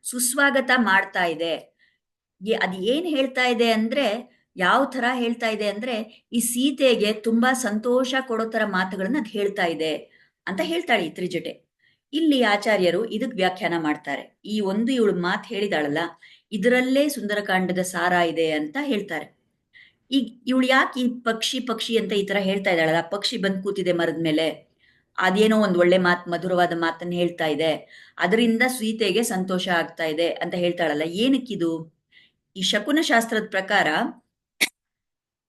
ಸುಸ್ವಾಗತ ಮಾಡ್ತಾ ಇದೆ. ಅದು ಏನ್ ಹೇಳ್ತಾ ಇದೆ ಅಂದ್ರೆ, ಯಾವ ತರ ಹೇಳ್ತಾ ಇದೆ ಅಂದ್ರೆ, ಈ ಸೀತೆಗೆ ತುಂಬಾ ಸಂತೋಷ ಕೊಡೋ ತರ ಮಾತುಗಳನ್ನ ಅದು ಹೇಳ್ತಾ ಇದೆ ಅಂತ ಹೇಳ್ತಾಳೆ ಈ ತ್ರಿಜಟೆ. ಇಲ್ಲಿ ಆಚಾರ್ಯರು ಇದಕ್ ವ್ಯಾಖ್ಯಾನ ಮಾಡ್ತಾರೆ. ಈ ಒಂದು ಇವಳು ಮಾತು ಹೇಳಿದಾಳಲ್ಲ, ಇದರಲ್ಲೇ ಸುಂದರಕಾಂಡದ ಸಾರ ಇದೆ ಅಂತ ಹೇಳ್ತಾರೆ. ಈಗ ಇವಳು ಯಾಕೆ ಈ ಪಕ್ಷಿ ಪಕ್ಷಿ ಅಂತ ಈ ತರ ಹೇಳ್ತಾ ಇದ್ದಾಳಲ್ಲ, ಪಕ್ಷಿ ಬಂದ್ ಕೂತಿದೆ ಮರದ ಮೇಲೆ, ಅದೇನೋ ಒಂದ್ ಒಳ್ಳೆ ಮಾತ್, ಮಧುರವಾದ ಮಾತನ್ನ ಹೇಳ್ತಾ ಇದೆ, ಅದರಿಂದ ಸೀತೆಗೆ ಸಂತೋಷ ಆಗ್ತಾ ಇದೆ ಅಂತ ಹೇಳ್ತಾಳಲ್ಲ, ಏನಕ್ಕಿದು? ಈ ಶಕುನ ಶಾಸ್ತ್ರದ ಪ್ರಕಾರ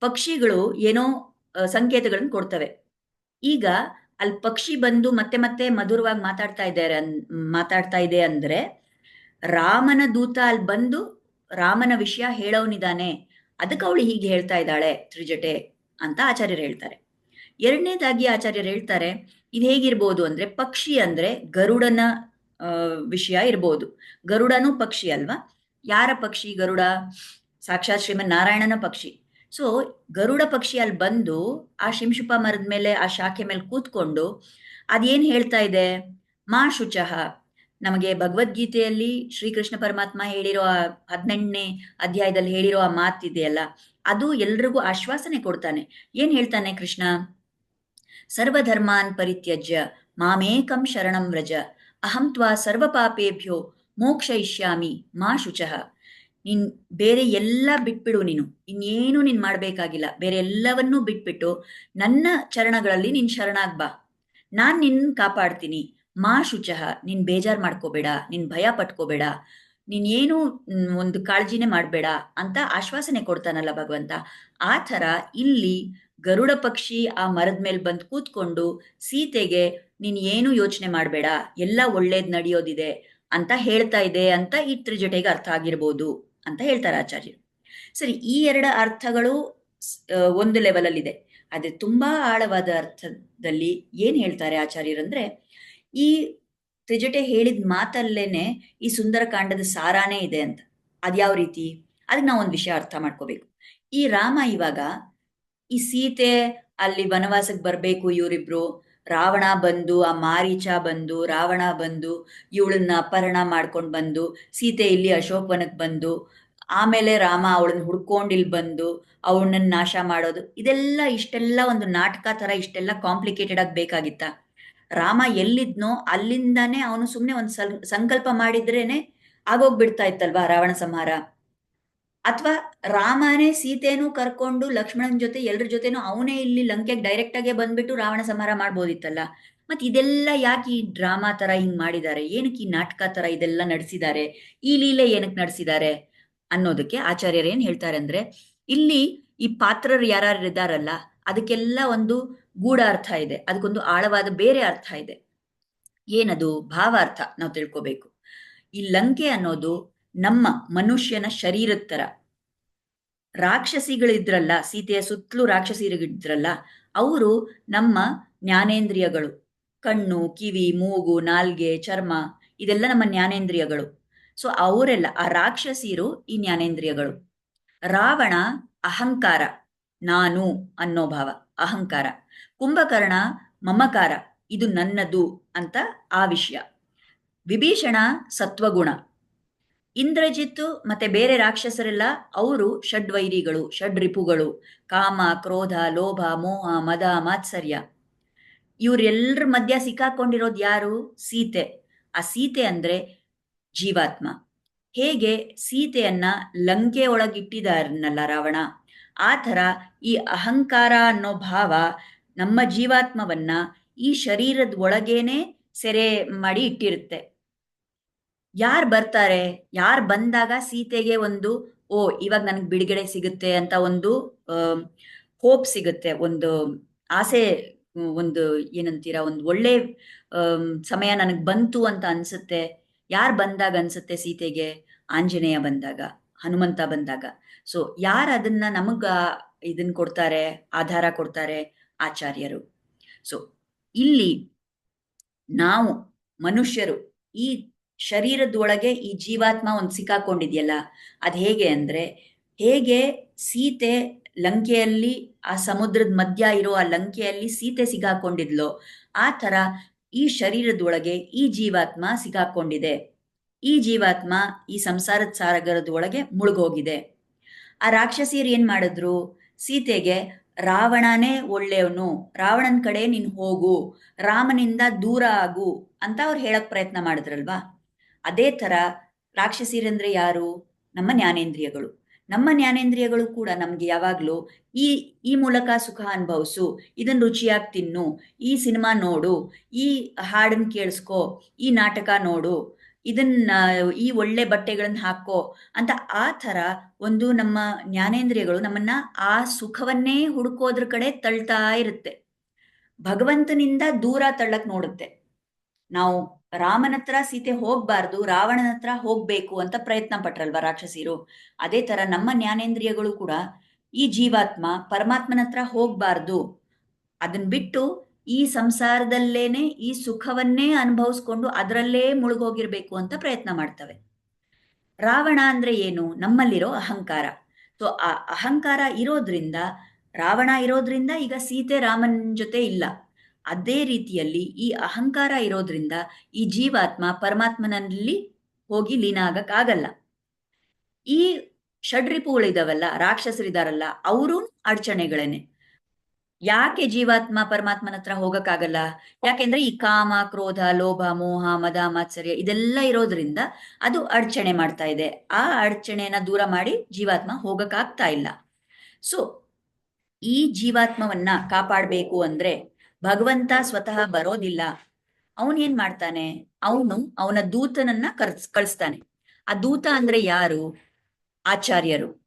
ಪಕ್ಷಿಗಳು ಏನೋ ಸಂಕೇತಗಳನ್ನು ಕೊಡ್ತವೆ. ಈಗ ಅಲ್ಲಿ ಪಕ್ಷಿ ಬಂದು ಮತ್ತೆ ಮತ್ತೆ ಮಧುರವಾಗಿ ಮಾತಾಡ್ತಾ ಇದ್ದಾರೆ ಮಾತಾಡ್ತಾ ಇದೆ ಅಂದ್ರೆ, ರಾಮನ ದೂತ ಅಲ್ಲಿ ಬಂದು ರಾಮನ ವಿಷಯ ಹೇಳೋನಿದ್ದಾನೆ ಅದಕ್ಕೆ ಅವಳು ಹೀಗೆ ಹೇಳ್ತಾ ಇದ್ದಾಳೆ, ತ್ರಿಜಟೆ ಅಂತ ಆಚಾರ್ಯರು ಹೇಳ್ತಾರೆ. ಎರಡನೇದಾಗಿ ಆಚಾರ್ಯರು ಹೇಳ್ತಾರೆ, ಇದು ಹೇಗಿರ್ಬೋದು ಅಂದ್ರೆ ಪಕ್ಷಿ ಅಂದ್ರೆ ಗರುಡನ ವಿಷಯ ಇರ್ಬೋದು. ಗರುಡನೂ ಪಕ್ಷಿ ಅಲ್ವಾ? ಯಾರ ಪಕ್ಷಿ ಗರುಡ? ಸಾಕ್ಷಾತ್ ಶ್ರೀಮನ್ ನಾರಾಯಣನ ಪಕ್ಷಿ. ಸೊ ಗರುಡ ಪಕ್ಷಿ ಅಲ್ಲಿ ಬಂದು ಆ ಶಿಂಶುಪ ಮರದ ಮೇಲೆ, ಆ ಶಾಖೆ ಮೇಲೆ ಕೂತ್ಕೊಂಡು ಅದೇನ್ ಹೇಳ್ತಾ ಇದೆ? ಮಾ ಶುಚಃ. ನಮಗೆ ಭಗವದ್ಗೀತೆಯಲ್ಲಿ ಶ್ರೀಕೃಷ್ಣ ಪರಮಾತ್ಮ ಹೇಳಿರೋ ಆ ಹದಿನೆಂಟನೇ ಅಧ್ಯಾಯದಲ್ಲಿ ಹೇಳಿರೋ ಆ ಮಾತಿದೆಯಲ್ಲ ಅದು ಎಲ್ರಿಗೂ ಆಶ್ವಾಸನೆ ಕೊಡ್ತಾನೆ. ಏನ್ ಹೇಳ್ತಾನೆ ಕೃಷ್ಣ? ಸರ್ವಧರ್ಮಾನ್ ಪರಿತ್ಯಜ್ಯ, ಮಾಮೇಕಂ ಶರಣಂ ವ್ರಜ, ಅಹಂ ತ್ವಾ ಸರ್ವ ಪಾಪೇಭ್ಯೋ ಮೋಕ್ಷಯಿಷ್ಯಾಮಿ ಮಾ ಶುಚಃ. ನೀನ್ ಬೇರೆ ಎಲ್ಲ ಬಿಟ್ಬಿಡು ನೀನು. ಇನ್ನೇನು ನೀನ್ ಮಾಡ್ಬೇಕಾಗಿಲ್ಲ. ಬೇರೆ ಎಲ್ಲವನ್ನೂ ಬಿಟ್ಬಿಟ್ಟು ನನ್ನ ಚರಣಗಳಲ್ಲಿ ನೀನ್ ಶರಣಾಗ್ ಬಾ. ನಾನ್ ನಿನ್ ಕಾಪಾಡ್ತೀನಿ. ಮಾ ಶುಚಃ ನೀನ್ ಬೇಜಾರ್ ಮಾಡ್ಕೋಬೇಡ ನೀನ್ ಭಯ ಪಟ್ಕೋಬೇಡ ನೀನ್ ಏನು ಮ್, ಒಂದು ಕಾಳಜಿನೇ ಮಾಡಬೇಡ ಅಂತ ಆಶ್ವಾಸನೆ ಕೊಡ್ತಾನಲ್ಲ ಭಗವಂತ. ಆ ಥರ ಇಲ್ಲಿ ಗರುಡ ಪಕ್ಷಿ ಆ ಮರದ ಮೇಲೆ ಬಂದು ಕೂತ್ಕೊಂಡು ಸೀತೆಗೆ ನೀನು ಏನು ಯೋಚನೆ ಮಾಡಬೇಡ ಎಲ್ಲ ಒಳ್ಳೇದು ನಡೆಯೋದಿದೆ ಅಂತ ಹೇಳ್ತಾ ಇದೆ ಅಂತ ಈ ತ್ರಿಜಟೆಗೆ ಅರ್ಥ ಆಗಿರ್ಬೋದು. ಅಂತ ಹೇಳ್ತಾರೆ ಆಚಾರ್ಯರು. ಸರಿ, ಈ ಎರಡು ಅರ್ಥಗಳು ಒಂದು ಲೆವೆಲ್ ಇದೆ ಆದ್ರೆ ತುಂಬಾ ಆಳವಾದ ಅರ್ಥದಲ್ಲಿ ಏನ್ ಹೇಳ್ತಾರೆ ಆಚಾರ್ಯರು ಅಂದ್ರೆ ಈ ತ್ರಿಜಟೆ ಹೇಳಿದ ಮಾತಲ್ಲೇನೆ ಈ ಸುಂದರಕಾಂಡದ ಸಾರಾನೇ ಇದೆ ಅಂತ. ಅದ್ಯಾವ ರೀತಿ? ಅದಕ್ಕೆ ನಾವು ಒಂದು ವಿಷಯ ಅರ್ಥ ಮಾಡ್ಕೋಬೇಕು. ಈ ರಾಮ ಇವಾಗ ಈ ಸೀತೆ ಅಲ್ಲಿ ವನವಾಸಕ್ಕೆ ಬರ್ಬೇಕು ಇವರಿಬ್ರು ರಾವಣ ಬಂದು, ಆ ಮಾರೀಚ ಬಂದು, ರಾವಣ ಬಂದು, ಇವಳನ್ನ ಅಪಹರಣ ಮಾಡ್ಕೊಂಡು ಬಂದು, ಸೀತೆ ಇಲ್ಲಿ ಅಶೋಕವನಕ್ಕೆ ಬಂದು, ಆಮೇಲೆ ರಾಮ ಅವಳನ್ನ ಹುಡ್ಕೊಂಡು ಇಲ್ಲಿ ಬಂದು, ಅವಳನ್ನ ನಾಶ ಮಾಡೋದು, ಇದೆಲ್ಲ ಇಷ್ಟೆಲ್ಲ ಒಂದು ನಾಟಕ ತರ ಇಷ್ಟೆಲ್ಲ ಕಾಂಪ್ಲಿಕೇಟೆಡ್ ಆಗಿ ಬೇಕಾಗಿತ್ತ. ರಾಮ ಎಲ್ಲಿದ್ನೋ ಅಲ್ಲಿಂದಾನೇ ಅವನು ಸುಮ್ಮನೆ ಒಂದು ಸಂಕಲ್ಪ ಮಾಡಿದ್ರೇನೆ ಆಗೋಗ್ಬಿಡ್ತಾ ಇತ್ತಲ್ವಾ ರಾವಣ ಸಂಹಾರ? ಅಥವಾ ರಾಮನೇ ಸೀತೆನೂ ಕರ್ಕೊಂಡು ಲಕ್ಷ್ಮಣನ ಜೊತೆ, ಎಲ್ರ ಜೊತೆನೂ ಅವನೇ ಇಲ್ಲಿ ಲಂಕೆಗೆ ಡೈರೆಕ್ಟ್ ಆಗೇ ಬಂದ್ಬಿಟ್ಟು ರಾವಣ ಸಂಹಾರ ಮಾಡ್ಬೋದಿತ್ತಲ್ಲ? ಮತ್ತೆ ಇದೆಲ್ಲ ಯಾಕೆ ಈ ಡ್ರಾಮಾ ತರ ಹಿಂಗ್ ಮಾಡಿದ್ದಾರೆ? ಏನಕ್ಕೆ ಈ ನಾಟಕ ತರ ಇದೆಲ್ಲ ನಡೆಸಿದ್ದಾರೆ? ಈ ಲೀಲೆ ಏನಕ್ಕೆ ನಡೆಸಿದ್ದಾರೆ? ಅನ್ನೋದಕ್ಕೆ ಆಚಾರ್ಯರು ಏನ್ ಹೇಳ್ತಾರೆ ಅಂದ್ರೆ, ಇಲ್ಲಿ ಈ ಪಾತ್ರರು ಯಾರು ಇದ್ದಾರಲ್ಲ, ಅದಕ್ಕೆಲ್ಲ ಒಂದು ಗೂಢ ಅರ್ಥ ಇದೆ. ಅದಕ್ಕೊಂದು ಆಳವಾದ ಬೇರೆ ಅರ್ಥ ಇದೆ. ಏನದು? ಭಾವಾರ್ಥ ನಾವು ತಿಳ್ಕೋಬೇಕು. ಈ ಲಂಕೆ ಅನ್ನೋದು ನಮ್ಮ ಮನುಷ್ಯನ ಶರೀರತ್ತರ ತರ. ರಾಕ್ಷಸಿಗಳಿದ್ರಲ್ಲ, ಸೀತೆಯ ಸುತ್ತಲೂ ರಾಕ್ಷಸಿರಿಗಿದ್ರಲ್ಲ, ಅವರು ನಮ್ಮ ಜ್ಞಾನೇಂದ್ರಿಯಗಳು. ಕಣ್ಣು, ಕಿವಿ, ಮೂಗು, ನಾಲ್ಗೆ, ಚರ್ಮ, ಇದೆಲ್ಲ ನಮ್ಮ ಜ್ಞಾನೇಂದ್ರಿಯಗಳು. ಸೊ ಅವರೆಲ್ಲ, ಆ ರಾಕ್ಷಸಿರು ಈ ಜ್ಞಾನೇಂದ್ರಿಯಗಳು. ರಾವಣ ಅಹಂಕಾರ, ನಾನು ಅನ್ನೋ ಭಾವ, ಅಹಂಕಾರ. ಕುಂಭಕರ್ಣ ಮಮಕಾರ, ಇದು ನನ್ನದು ಅಂತ ಆ ವಿಷಯ. ವಿಭೀಷಣ ಸತ್ವಗುಣ. ಇಂದ್ರಜಿತ್ತು ಮತ್ತೆ ಬೇರೆ ರಾಕ್ಷಸರೆಲ್ಲ ಅವರು ಷಡ್ವೈರಿಗಳು ಷಡ್ ರಿಪುಗಳು, ಕಾಮ, ಕ್ರೋಧ, ಲೋಭ, ಮೋಹ, ಮದ, ಮಾತ್ಸರ್ಯ. ಇವರೆಲ್ಲರ ಮಧ್ಯ ಸಿಕ್ಕಾಕೊಂಡಿರೋದು ಯಾರು? ಸೀತೆ. ಆ ಸೀತೆ ಅಂದ್ರೆ ಜೀವಾತ್ಮ. ಹೇಗೆ ಸೀತೆಯನ್ನ ಲಂಕೆ ಒಳಗಿಟ್ಟಿದಾರನ್ನಲ್ಲ ರಾವಣ? ಆ ಥರ ಈ ಅಹಂಕಾರ ಅನ್ನೋ ಭಾವ ನಮ್ಮ ಜೀವಾತ್ಮವನ್ನ ಈ ಶರೀರದ ಒಳಗೇನೆ ಸೆರೆ ಮಾಡಿ ಇಟ್ಟಿರುತ್ತೆ. ಯಾರ್ ಬರ್ತಾರೆ, ಯಾರ್ ಬಂದಾಗ ಸೀತೆಗೆ ಒಂದು, ಓ, ಇವಾಗ ನನಗೆ ಬಿಡುಗಡೆ ಸಿಗುತ್ತೆ ಅಂತ ಒಂದು ಹೋಪ್ ಸಿಗುತ್ತೆ, ಒಂದು ಆಸೆ, ಒಂದು ಏನಂತೀರಾ, ಒಂದು ಒಳ್ಳೆ ಸಮಯ ನನಗೆ ಬಂತು ಅಂತ ಅನ್ಸುತ್ತೆ. ಯಾರ್ ಬಂದಾಗ ಅನ್ಸುತ್ತೆ ಸೀತೆಗೆ? ಆಂಜನೇಯ ಬಂದಾಗ, ಹನುಮಂತ ಬಂದಾಗ. ಸೊ, ಯಾರು ಅದನ್ನ ನಮಗ ಇದನ್ನ ಕೊಡ್ತಾರೆ, ಆಧಾರ ಕೊಡ್ತಾರೆ ಆಚಾರ್ಯರು? ಸೊ, ಇಲ್ಲಿ ನಾವು ಮನುಷ್ಯರು ಈ ಶರೀರದೊಳಗೆ ಈ ಜೀವಾತ್ಮ ಒಂದು ಸಿಕ್ಕಾಕೊಂಡಿದೆಯಲ್ಲ, ಅದು ಹೇಗೆ ಅಂದ್ರೆ, ಹೇಗೆ ಸೀತೆ ಲಂಕೆಯಲ್ಲಿ, ಆ ಸಮುದ್ರದ ಮಧ್ಯ ಇರೋ ಆ ಲಂಕೆಯಲ್ಲಿ ಸೀತೆ ಸಿಗಾಕೊಂಡಿದ್ಲೋ ಆ ತರ ಈ ಶರೀರದೊಳಗೆ ಈ ಜೀವಾತ್ಮ ಸಿಗಾಕೊಂಡಿದೆ ಈ ಜೀವಾತ್ಮ ಈ ಸಂಸಾರದ ಸಾಗರದೊಳಗೆ ಮುಳುಗೋಗಿದೆ. ಆ ರಾಕ್ಷಸಿಯರು ಏನು ಮಾಡಿದ್ರು, ಸೀತೆಗೆ, ರಾವಣನೇ ಒಳ್ಳೆಯವನು, ರಾವಣನ ಕಡೆ ನೀನು ಹೋಗು, ರಾಮನಿಂದ ದೂರ ಆಗು ಅಂತ ಅವ್ರು ಹೇಳಕ್ ಪ್ರಯತ್ನ ಮಾಡಿದ್ರಲ್ವಾ? ಅದೇ ತರ ರಾಕ್ಷಸಿರಂದ್ರೆ ಯಾರು? ನಮ್ಮ ಜ್ಞಾನೇಂದ್ರಿಯಗಳು. ನಮ್ಮ ಜ್ಞಾನೇಂದ್ರಿಯಗಳು ಕೂಡ ನಮ್ಗೆ ಯಾವಾಗ್ಲೂ ಈ ಈ ಮೂಲಕ ಸುಖ ಅನುಭವಿಸು ಇದನ್ನ ರುಚಿಯಾಗಿ ತಿನ್ನು, ಈ ಸಿನಿಮಾ ನೋಡು, ಈ ಹಾಡನ್ನ ಕೇಳಿಸ್ಕೋ, ಈ ನಾಟಕ ನೋಡು ಇದನ್ನ ಈ ಒಳ್ಳೆ ಬಟ್ಟೆಗಳನ್ನ ಹಾಕೋ ಅಂತ ಆ ತರ ಒಂದು ನಮ್ಮ ಜ್ಞಾನೇಂದ್ರಿಯಗಳು ನಮ್ಮನ್ನ ಆ ಸುಖವನ್ನೇ ಹುಡುಕೋದ್ರ ಕಡೆ ತಳ್ತಾ ಇರುತ್ತೆ. ಭಗವಂತನಿಂದ ದೂರ ತಳ್ಳಕ್ ನೋಡುತ್ತೆ. ನಾವು ರಾಮನ ಹತ್ರ ಸೀತೆ ಹೋಗ್ಬಾರ್ದು, ರಾವಣನ ಹತ್ರ ಹೋಗ್ಬೇಕು ಅಂತ ಪ್ರಯತ್ನ ಪಟ್ರಲ್ವಾ ರಾಕ್ಷಸಿರು? ಅದೇ ತರ ನಮ್ಮ ಜ್ಞಾನೇಂದ್ರಿಯಗಳು ಕೂಡ ಈ ಜೀವಾತ್ಮ ಪರಮಾತ್ಮನ ಹತ್ರ ಹೋಗ್ಬಾರ್ದು. ಅದನ್ ಬಿಟ್ಟು ಈ ಸಂಸಾರದಲ್ಲೇನೆ ಈ ಸುಖವನ್ನೇ ಅನುಭವಿಸ್ಕೊಂಡು ಅದರಲ್ಲೇ ಮುಳುಗೋಗಿರ್ಬೇಕು ಅಂತ ಪ್ರಯತ್ನ ಮಾಡ್ತವೆ. ರಾವಣ ಅಂದ್ರೆ ಏನು? ನಮ್ಮಲ್ಲಿರೋ ಅಹಂಕಾರ. ಸೊ ಆ ಅಹಂಕಾರ ಇರೋದ್ರಿಂದ, ರಾವಣ ಇರೋದ್ರಿಂದ ಈಗ ಸೀತೆ ರಾಮನ ಜೊತೆ ಇಲ್ಲ. ಅದೇ ರೀತಿಯಲ್ಲಿ ಈ ಅಹಂಕಾರ ಇರೋದ್ರಿಂದ ಈ ಜೀವಾತ್ಮ ಪರಮಾತ್ಮನಲ್ಲಿ ಹೋಗಿ ಲೀನ ಆಗಕ್ಕಾಗಲ್ಲ. ಈ ಷಡ್ರಿಪುಗಳಿದಾವಲ್ಲ, ರಾಕ್ಷಸರಿದಾರಲ್ಲ, ಅವರು ಅಡಚಣೆಗಳೇನೆ. ಯಾಕೆ ಜೀವಾತ್ಮ ಪರಮಾತ್ಮನ ಹತ್ರ ಹೋಗಕ್ಕಾಗಲ್ಲ? ಯಾಕೆಂದ್ರೆ ಈ ಕಾಮ, ಕ್ರೋಧ, ಲೋಭ, ಮೋಹ, ಮದ, ಮಾತ್ಸರ್ಯ ಇದೆಲ್ಲ ಇರೋದ್ರಿಂದ ಅದು ಅಡಚಣೆ ಮಾಡ್ತಾ ಇದೆ. ಆ ಅಡಚಣೆಯನ್ನ ದೂರ ಮಾಡಿ ಜೀವಾತ್ಮ ಹೋಗಕ್ಕಾಗ್ತಾ ಇಲ್ಲ. ಸೊ ಈ ಜೀವಾತ್ಮವನ್ನ ಕಾಪಾಡಬೇಕು ಅಂದ್ರೆ ಭಗವಂತ ಸ್ವತಃ ಬರೋದಿಲ್ಲ. ಅವನ್ ಏನ್ ಮಾಡ್ತಾನೆ? ಅವನು ಅವನ ದೂತನನ್ನ ಕರ್ಸ್, ಕಳಿಸ್ತಾನೆ. ಆ ದೂತ ಅಂದ್ರೆ ಯಾರು? ಆಚಾರ್ಯರು.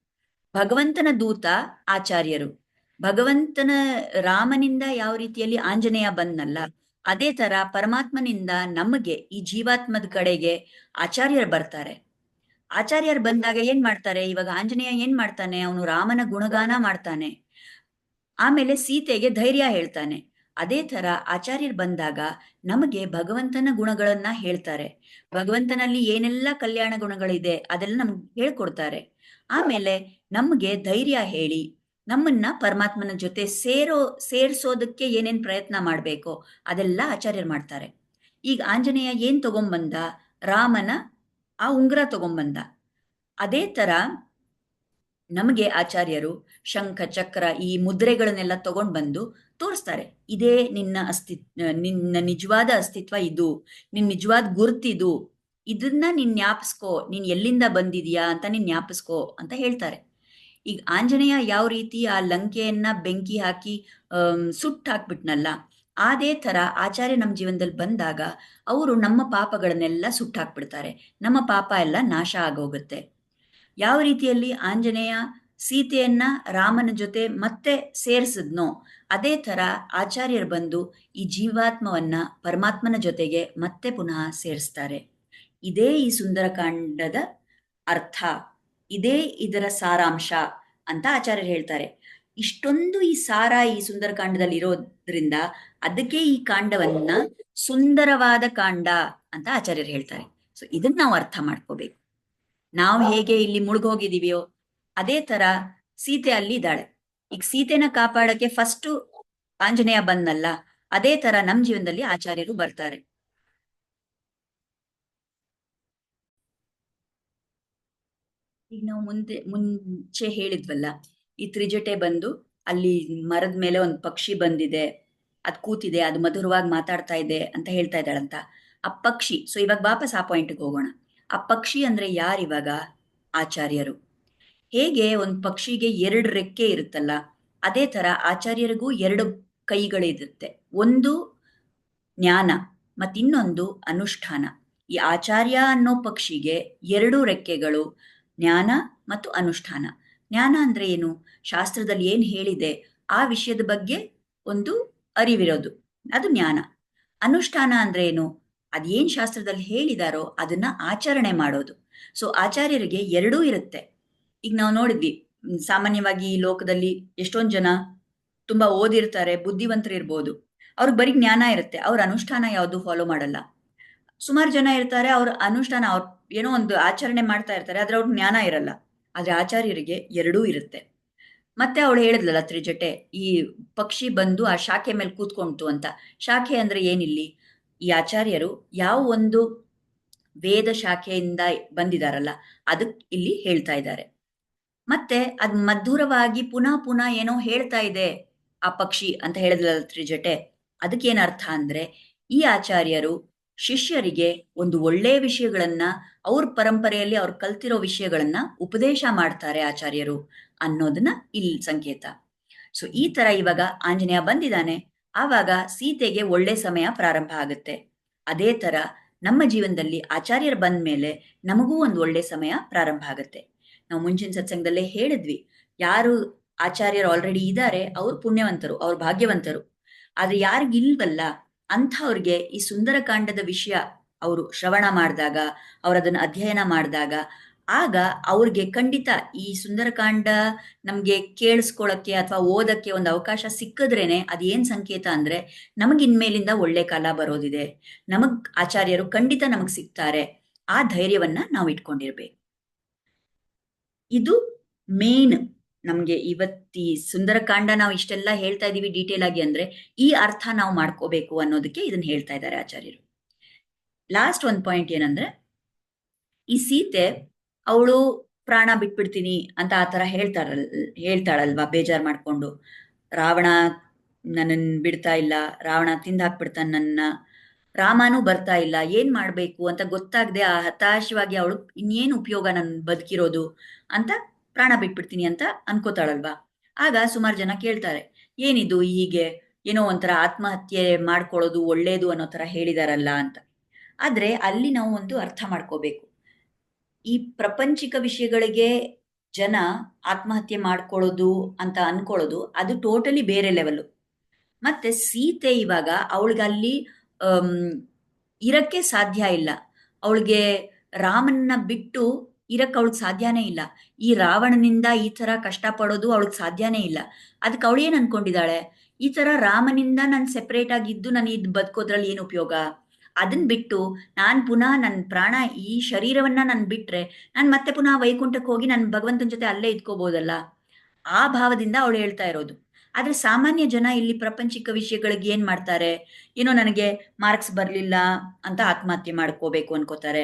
ಭಗವಂತನ ದೂತ ಆಚಾರ್ಯರು. ಭಗವಂತನ ರಾಮನಿಂದ ಯಾವ ರೀತಿಯಲ್ಲಿ ಆಂಜನೇಯ ಬಂದ್ನಲ್ಲ, ಅದೇ ತರ ಪರಮಾತ್ಮನಿಂದ ನಮಗೆ ಈ ಜೀವಾತ್ಮದ ಕಡೆಗೆ ಆಚಾರ್ಯರು ಬರ್ತಾರೆ. ಆಚಾರ್ಯರು ಬಂದಾಗ ಏನ್ ಮಾಡ್ತಾರೆ? ಇವಾಗ ಆಂಜನೇಯ ಏನ್ ಮಾಡ್ತಾನೆ? ಅವನು ರಾಮನ ಗುಣಗಾನ ಮಾಡ್ತಾನೆ. ಆಮೇಲೆ ಸೀತೆಗೆ ಧೈರ್ಯ ಹೇಳ್ತಾನೆ. ಅದೇ ಥರ ಆಚಾರ್ಯರು ಬಂದಾಗ ನಮಗೆ ಭಗವಂತನ ಗುಣಗಳನ್ನ ಹೇಳ್ತಾರೆ. ಭಗವಂತನಲ್ಲಿ ಏನೆಲ್ಲ ಕಲ್ಯಾಣ ಗುಣಗಳಿದೆ ಅದೆಲ್ಲ ನಮ್ಗೆ ಹೇಳ್ಕೊಡ್ತಾರೆ. ಆಮೇಲೆ ನಮಗೆ ಧೈರ್ಯ ಹೇಳಿ, ನಮ್ಮನ್ನ ಪರಮಾತ್ಮನ ಜೊತೆ ಸೇರೋ, ಸೇರ್ಸೋದಕ್ಕೆ ಏನೇನ್ ಪ್ರಯತ್ನ ಮಾಡಬೇಕು ಅದೆಲ್ಲ ಆಚಾರ್ಯರು ಮಾಡ್ತಾರೆ. ಈಗ ಆಂಜನೇಯ ಏನ್ ತಗೊಂಬಂದ? ರಾಮನ ಆ ಉಂಗುರ ತಗೊಂಬಂದ. ಅದೇ ತರ ನಮಗೆ ಆಚಾರ್ಯರು ಶಂಖ, ಚಕ್ರ ಈ ಮುದ್ರೆಗಳನ್ನೆಲ್ಲ ತಗೊಂಡ್ ಬಂದು ತೋರಿಸ್ತಾರೆ. ಇದೇ ನಿನ್ನ ಅಸ್ತಿತ್, ನಿನ್ನ ನಿಜವಾದ ಅಸ್ತಿತ್ವ ಇದು. ನಿನ್ನ ನಿಜವಾದ ಗುರ್ತಿದು ಇದನ್ನ ನೀನ್ ಜ್ಞಾಪಿಸ್ಕೋ ನೀನ್ ಎಲ್ಲಿಂದ ಬಂದಿದೀಯಾ ಅಂತ ನೀನ್ ಜ್ಞಾಪಿಸ್ಕೋ ಅಂತ ಹೇಳ್ತಾರೆ. ಈಗ ಆಂಜನೇಯ ಯಾವ ರೀತಿ ಆ ಲಂಕೆಯನ್ನ ಬೆಂಕಿ ಹಾಕಿ ಸುಟ್ಟು ಹಾಕ್ಬಿಟ್ನಲ್ಲ, ಅದೇ ತರ ಆಚಾರ್ಯ ನಮ್ಮ ಜೀವನದಲ್ಲಿ ಬಂದಾಗ ಅವರು ನಮ್ಮ ಪಾಪಗಳನ್ನೆಲ್ಲ ಸುಟ್ಟಾಕ್ಬಿಡ್ತಾರೆ ನಮ್ಮ ಪಾಪ ಎಲ್ಲ ನಾಶ ಆಗೋಗುತ್ತೆ. ಯಾವ ರೀತಿಯಲ್ಲಿ ಆಂಜನೇಯ ಸೀತೆಯನ್ನ ರಾಮನ ಜೊತೆ ಮತ್ತೆ ಸೇರಿಸಿದ್ನೋ, ಅದೇ ತರ ಆಚಾರ್ಯರು ಬಂದು ಈ ಜೀವಾತ್ಮವನ್ನ ಪರಮಾತ್ಮನ ಜೊತೆಗೆ ಮತ್ತೆ ಪುನಃ ಸೇರಿಸ್ತಾರೆ. ಇದೇ ಈ ಸುಂದರಕಾಂಡದ ಅರ್ಥ. ಇದೇ ಇದರ ಸಾರಾಂಶ ಅಂತ ಆಚಾರ್ಯರು ಹೇಳ್ತಾರೆ. ಇಷ್ಟೊಂದು ಈ ಸಾರ ಈ ಸುಂದರಕಾಂಡದಲ್ಲಿ ಇರೋದ್ರಿಂದ ಅದಕ್ಕೆ ಈ ಕಾಂಡವನ್ನ ಸುಂದರವಾದ ಕಾಂಡ ಅಂತ ಆಚಾರ್ಯರು ಹೇಳ್ತಾರೆ. ಸೊ ಇದನ್ನ ನಾವು ಅರ್ಥ ಮಾಡ್ಕೋಬೇಕು. ನಾವು ಹೇಗೆ ಇಲ್ಲಿ ಮುಳುಗೋಗಿದೀವಿಯೋ ಅದೇ ತರ ಸೀತೆ ಅಲ್ಲಿ ಇದ್ದಾಳೆ. ಈಗ ಸೀತೆನ ಕಾಪಾಡಕ್ಕೆ ಫಸ್ಟ್ ಆಂಜನೇಯ ಬಂದಲ್ಲ ಅದೇ ತರ ನಮ್ ಜೀವನದಲ್ಲಿ ಆಚಾರ್ಯರು ಬರ್ತಾರೆ. ಈಗ ನಾವು ಮುಂದೆ, ಮುಂಚೆ ಹೇಳಿದ್ವಲ್ಲ, ಈ ತ್ರಿಜಟೆ ಬಂದು ಅಲ್ಲಿ ಮರದ ಮೇಲೆ ಒಂದು ಪಕ್ಷಿ ಬಂದಿದೆ, ಅದ್ ಕೂತಿದೆ, ಅದು ಮಧುರವಾಗಿ ಮಾತಾಡ್ತಾ ಇದೆ ಅಂತ ಹೇಳ್ತಾ ಇದ್ದಾಳಂತ. ಆ ಪಕ್ಷಿ ಸೊ ಇವಾಗ ವಾಪಸ್ ಆ ಪಾಯಿಂಟ್ಗೆ ಹೋಗೋಣ. ಆ ಪಕ್ಷಿ ಅಂದ್ರೆ ಯಾರಿವಾಗ? ಆಚಾರ್ಯರು. ಹೇಗೆ ಒಂದು ಪಕ್ಷಿಗೆ ಎರಡು ರೆಕ್ಕೆ ಇರುತ್ತಲ್ಲ, ಅದೇ ತರ ಆಚಾರ್ಯರಿಗೂ ಎರಡು ಕೈಗಳಿರುತ್ತೆ. ಒಂದು ಜ್ಞಾನ ಮತ್ತಿನ್ನೊಂದು ಅನುಷ್ಠಾನ. ಈ ಆಚಾರ್ಯ ಅನ್ನೋ ಪಕ್ಷಿಗೆ ಎರಡು ರೆಕ್ಕೆಗಳು, ಜ್ಞಾನ ಮತ್ತು ಅನುಷ್ಠಾನ. ಜ್ಞಾನ ಅಂದ್ರೆ ಏನು? ಶಾಸ್ತ್ರದಲ್ಲಿ ಏನ್ ಹೇಳಿದೆ, ಆ ವಿಷಯದ ಬಗ್ಗೆ ಒಂದು ಅರಿವಿರೋದು, ಅದು ಜ್ಞಾನ. ಅನುಷ್ಠಾನ ಅಂದ್ರೆ ಏನು? ಅದೇನ್ ಶಾಸ್ತ್ರದಲ್ಲಿ ಹೇಳಿದಾರೋ ಅದನ್ನ ಆಚರಣೆ ಮಾಡೋದು. ಸೊ ಆಚಾರ್ಯರಿಗೆ ಎರಡೂ ಇರುತ್ತೆ. ಈಗ ನಾವು ನೋಡಿದ್ವಿ, ಸಾಮಾನ್ಯವಾಗಿ ಈ ಲೋಕದಲ್ಲಿ ಎಷ್ಟೊಂದ್ ಜನ ತುಂಬಾ ಓದಿರ್ತಾರೆ, ಬುದ್ಧಿವಂತರು ಇರ್ಬೋದು. ಅವ್ರಿಗೆ ಬರೀ ಜ್ಞಾನ ಇರುತ್ತೆ, ಅವ್ರ ಅನುಷ್ಠಾನ ಯಾವುದು ಫಾಲೋ ಮಾಡಲ್ಲ. ಸುಮಾರು ಜನ ಇರ್ತಾರೆ, ಅವ್ರ ಅನುಷ್ಠಾನ ಅವ್ರ ಏನೋ ಒಂದು ಆಚರಣೆ ಮಾಡ್ತಾ ಇರ್ತಾರೆ, ಆದ್ರೆ ಅವ್ರ ಜ್ಞಾನ ಇರಲ್ಲ. ಆದ್ರೆ ಆಚಾರ್ಯರಿಗೆ ಎರಡೂ ಇರುತ್ತೆ. ಮತ್ತೆ ಅವಳು ಹೇಳಿದ್ಲಲ್ಲ ತ್ರಿಜಟೆ, ಈ ಪಕ್ಷಿ ಬಂದು ಆ ಶಾಖೆ ಮೇಲೆ ಕೂತ್ಕೊಂತು ಅಂತ. ಶಾಖೆ ಅಂದ್ರೆ ಏನಿಲ್ಲಿ? ಈ ಆಚಾರ್ಯರು ಯಾವ ಒಂದು ವೇದ ಶಾಖೆಯಿಂದ ಬಂದಿದಾರಲ್ಲ ಅದಕ್ಕೆ ಇಲ್ಲಿ ಹೇಳ್ತಾ ಇದ್ದಾರೆ. ಮತ್ತೆ ಅದ್ ಮಧುರವಾಗಿ ಪುನಃ ಪುನಃ ಏನೋ ಹೇಳ್ತಾ ಇದೆ ಆ ಪಕ್ಷಿ ಅಂತ ಹೇಳಿದ್ಲಲ್ಲ ತ್ರಿಜಟೆ ಅದಕ್ಕೇನ್ ಅರ್ಥ ಅಂದ್ರೆ ಈ ಆಚಾರ್ಯರು ಶಿಷ್ಯರಿಗೆ ಒಂದು ಒಳ್ಳೆಯ ವಿಷಯಗಳನ್ನ ಅವ್ರ ಪರಂಪರೆಯಲ್ಲಿ ಅವ್ರು ಕಲ್ತಿರೋ ವಿಷಯಗಳನ್ನ ಉಪದೇಶ ಮಾಡ್ತಾರೆ ಆಚಾರ್ಯರು ಅನ್ನೋದನ್ನ ಇಲ್ಲಿ ಸಂಕೇತ. ಸೊ ಈ ತರ ಇವಾಗ ಆಂಜನೇಯ ಬಂದಿದ್ದಾನೆ, ಆವಾಗ ಸೀತೆಗೆ ಒಳ್ಳೆ ಸಮಯ ಪ್ರಾರಂಭ ಆಗುತ್ತೆ. ಅದೇ ತರ ನಮ್ಮ ಜೀವನದಲ್ಲಿ ಆಚಾರ್ಯರು ಬಂದ ಮೇಲೆ ನಮಗೂ ಒಂದು ಒಳ್ಳೆ ಸಮಯ ಪ್ರಾರಂಭ ಆಗುತ್ತೆ. ನಾವು ಮುಂಚಿನ ಸತ್ಸಂಗದಲ್ಲೇ ಹೇಳಿದ್ವಿ. ಯಾರು ಆಚಾರ್ಯರು ಆಲ್ರೆಡಿ ಇದ್ದಾರೆ, ಅವ್ರು ಪುಣ್ಯವಂತರು, ಅವ್ರು ಭಾಗ್ಯವಂತರು. ಆದ್ರೆ ಯಾರಿಗಿಲ್ವಲ್ಲ, ಅಂಥವ್ರಿಗೆ ಈ ಸುಂದರಕಾಂಡದ ವಿಷಯ ಅವರು ಶ್ರವಣ ಮಾಡಿದಾಗ, ಅವ್ರು ಅದನ್ನ ಅಧ್ಯಯನ ಮಾಡಿದಾಗ, ಆಗ ಅವ್ರಿಗೆ ಖಂಡಿತ ಈ ಸುಂದರಕಾಂಡ ನಮ್ಗೆ ಕೇಳಿಸ್ಕೊಳಕ್ಕೆ ಅಥವಾ ಓದಕ್ಕೆ ಒಂದು ಅವಕಾಶ ಸಿಕ್ಕಿದ್ರೇನೆ ಅದೇನ್ ಸಂಕೇತ ಅಂದ್ರೆ ನಮಗ್ ಇನ್ಮೇಲಿಂದ ಒಳ್ಳೆ ಕಾಲ ಬರೋದಿದೆ. ನಮಗ್ ಆಚಾರ್ಯರು ಖಂಡಿತ ನಮಗ್ ಸಿಗ್ತಾರೆ. ಆ ಧೈರ್ಯವನ್ನ ನಾವು ಇಟ್ಕೊಂಡಿರ್ಬೇಕು. ಇದು ಮೇನ್ ನಮ್ಗೆ ಇವತ್ತಿ ಸುಂದರಕಾಂಡ ನಾವು ಇಷ್ಟೆಲ್ಲ ಹೇಳ್ತಾ ಇದೀವಿ ಡೀಟೇಲ್ ಆಗಿ ಅಂದ್ರೆ ಈ ಅರ್ಥ ನಾವು ಮಾಡ್ಕೋಬೇಕು ಅನ್ನೋದಕ್ಕೆ ಇದನ್ನ ಹೇಳ್ತಾ ಇದ್ದಾರೆ ಆಚಾರ್ಯರು. ಲಾಸ್ಟ್ ಒಂದ್ ಪಾಯಿಂಟ್ ಏನಂದ್ರೆ ಈ ಸೀತೆ ಅವಳು ಪ್ರಾಣ ಬಿಟ್ಬಿಡ್ತೀನಿ ಅಂತ ಆತರ ಹೇಳ್ತಾರಲ್, ಹೇಳ್ತಾಳಲ್ವಾ ಬೇಜಾರ್ ಮಾಡ್ಕೊಂಡು? ರಾವಣ ನನ್ನನ್ ಬಿಡ್ತಾ ಇಲ್ಲ, ರಾವಣ ತಿಂದ ಹಾಕ್ಬಿಡ್ತಾನ ನನ್ನ, ರಾಮನೂ ಬರ್ತಾ ಇಲ್ಲ, ಏನ್ ಮಾಡ್ಬೇಕು ಅಂತ ಗೊತ್ತಾಗದೆ ಆ ಹತಾಶವಾಗಿ ಅವಳು ಇನ್ನೇನು ಉಪಯೋಗ ನನ್ ಬದುಕಿರೋದು? ಅಂತ ಪ್ರಾಣ ಬಿಟ್ಬಿಡ್ತೀನಿ ಅಂತ ಅನ್ಕೋತಾಳಲ್ವಾ? ಆಗ ಸುಮಾರು ಜನ ಕೇಳ್ತಾರೆ, ಏನಿದು ಹೀಗೆ? ಏನೋ ಒಂಥರ ಆತ್ಮಹತ್ಯೆ ಮಾಡ್ಕೊಳ್ಳೋದು ಒಳ್ಳೇದು ಅನ್ನೋ ಥರ ಹೇಳಿದಾರಲ್ಲ ಅಂತ. ಆದ್ರೆ ಅಲ್ಲಿ ನಾವು ಒಂದು ಅರ್ಥ ಮಾಡ್ಕೋಬೇಕು. ಈ ಪ್ರಪಂಚಿಕ ವಿಷಯಗಳಿಗೆ ಜನ ಆತ್ಮಹತ್ಯೆ ಮಾಡ್ಕೊಳ್ಳೋದು ಅಂತ ಅನ್ಕೊಳ್ಳೋದು ಅದು ಟೋಟಲಿ ಬೇರೆ ಲೆವೆಲ್ ಮತ್ತೆ ಸೀತೆ ಇವಾಗ ಅವಳಿಗೆ ಅಲ್ಲಿ ಇರಕ್ಕೆ ಸಾಧ್ಯ ಇಲ್ಲ. ಅವಳಿಗೆ ರಾಮನ್ನ ಬಿಟ್ಟು ಇರಕ್ ಅವಳಿಗೆ ಸಾಧ್ಯನೇ ಇಲ್ಲ. ಈ ರಾವಣನಿಂದ ಈ ತರ ಕಷ್ಟ ಪಡೋದು ಅವಳಿಗೆ ಸಾಧ್ಯನೇ ಇಲ್ಲ. ಅದಕ್ಕೆ ಅವಳು ಏನ್ ಅನ್ಕೊಂಡಿದ್ದಾಳೆ? ಈ ತರ ರಾಮನಿಂದ ನಾನು ಸೆಪರೇಟ್ ಆಗಿದ್ದು ನಾನು ಇದ್ ಬದುಕೋದ್ರಲ್ಲಿ ಏನು ಉಪಯೋಗ? ಅದನ್ ಬಿಟ್ಟು ನಾನ್ ಪುನಃ ನನ್ನ ಪ್ರಾಣ ಈ ಶರೀರವನ್ನ ನಾನು ಬಿಟ್ರೆ ನಾನು ಮತ್ತೆ ಪುನಃ ವೈಕುಂಠಕ್ಕೆ ಹೋಗಿ ನನ್ನ ಭಗವಂತನ ಜೊತೆ ಅಲ್ಲೇ ಇದ್ಕೋಬಹುದಲ್ಲ ಆ ಭಾವದಿಂದ ಅವಳು ಹೇಳ್ತಾ ಇರೋದು. ಆದ್ರೆ ಸಾಮಾನ್ಯ ಜನ ಇಲ್ಲಿ ಪ್ರಪಂಚಿಕ ವಿಷಯಗಳಿಗೆ ಏನ್ ಮಾಡ್ತಾರೆ? ಏನೋ ನನಗೆ ಮಾರ್ಕ್ಸ್ ಬರ್ಲಿಲ್ಲ ಅಂತ ಆತ್ಮಹತ್ಯೆ ಮಾಡ್ಕೋಬೇಕು ಅನ್ಕೋತಾರೆ.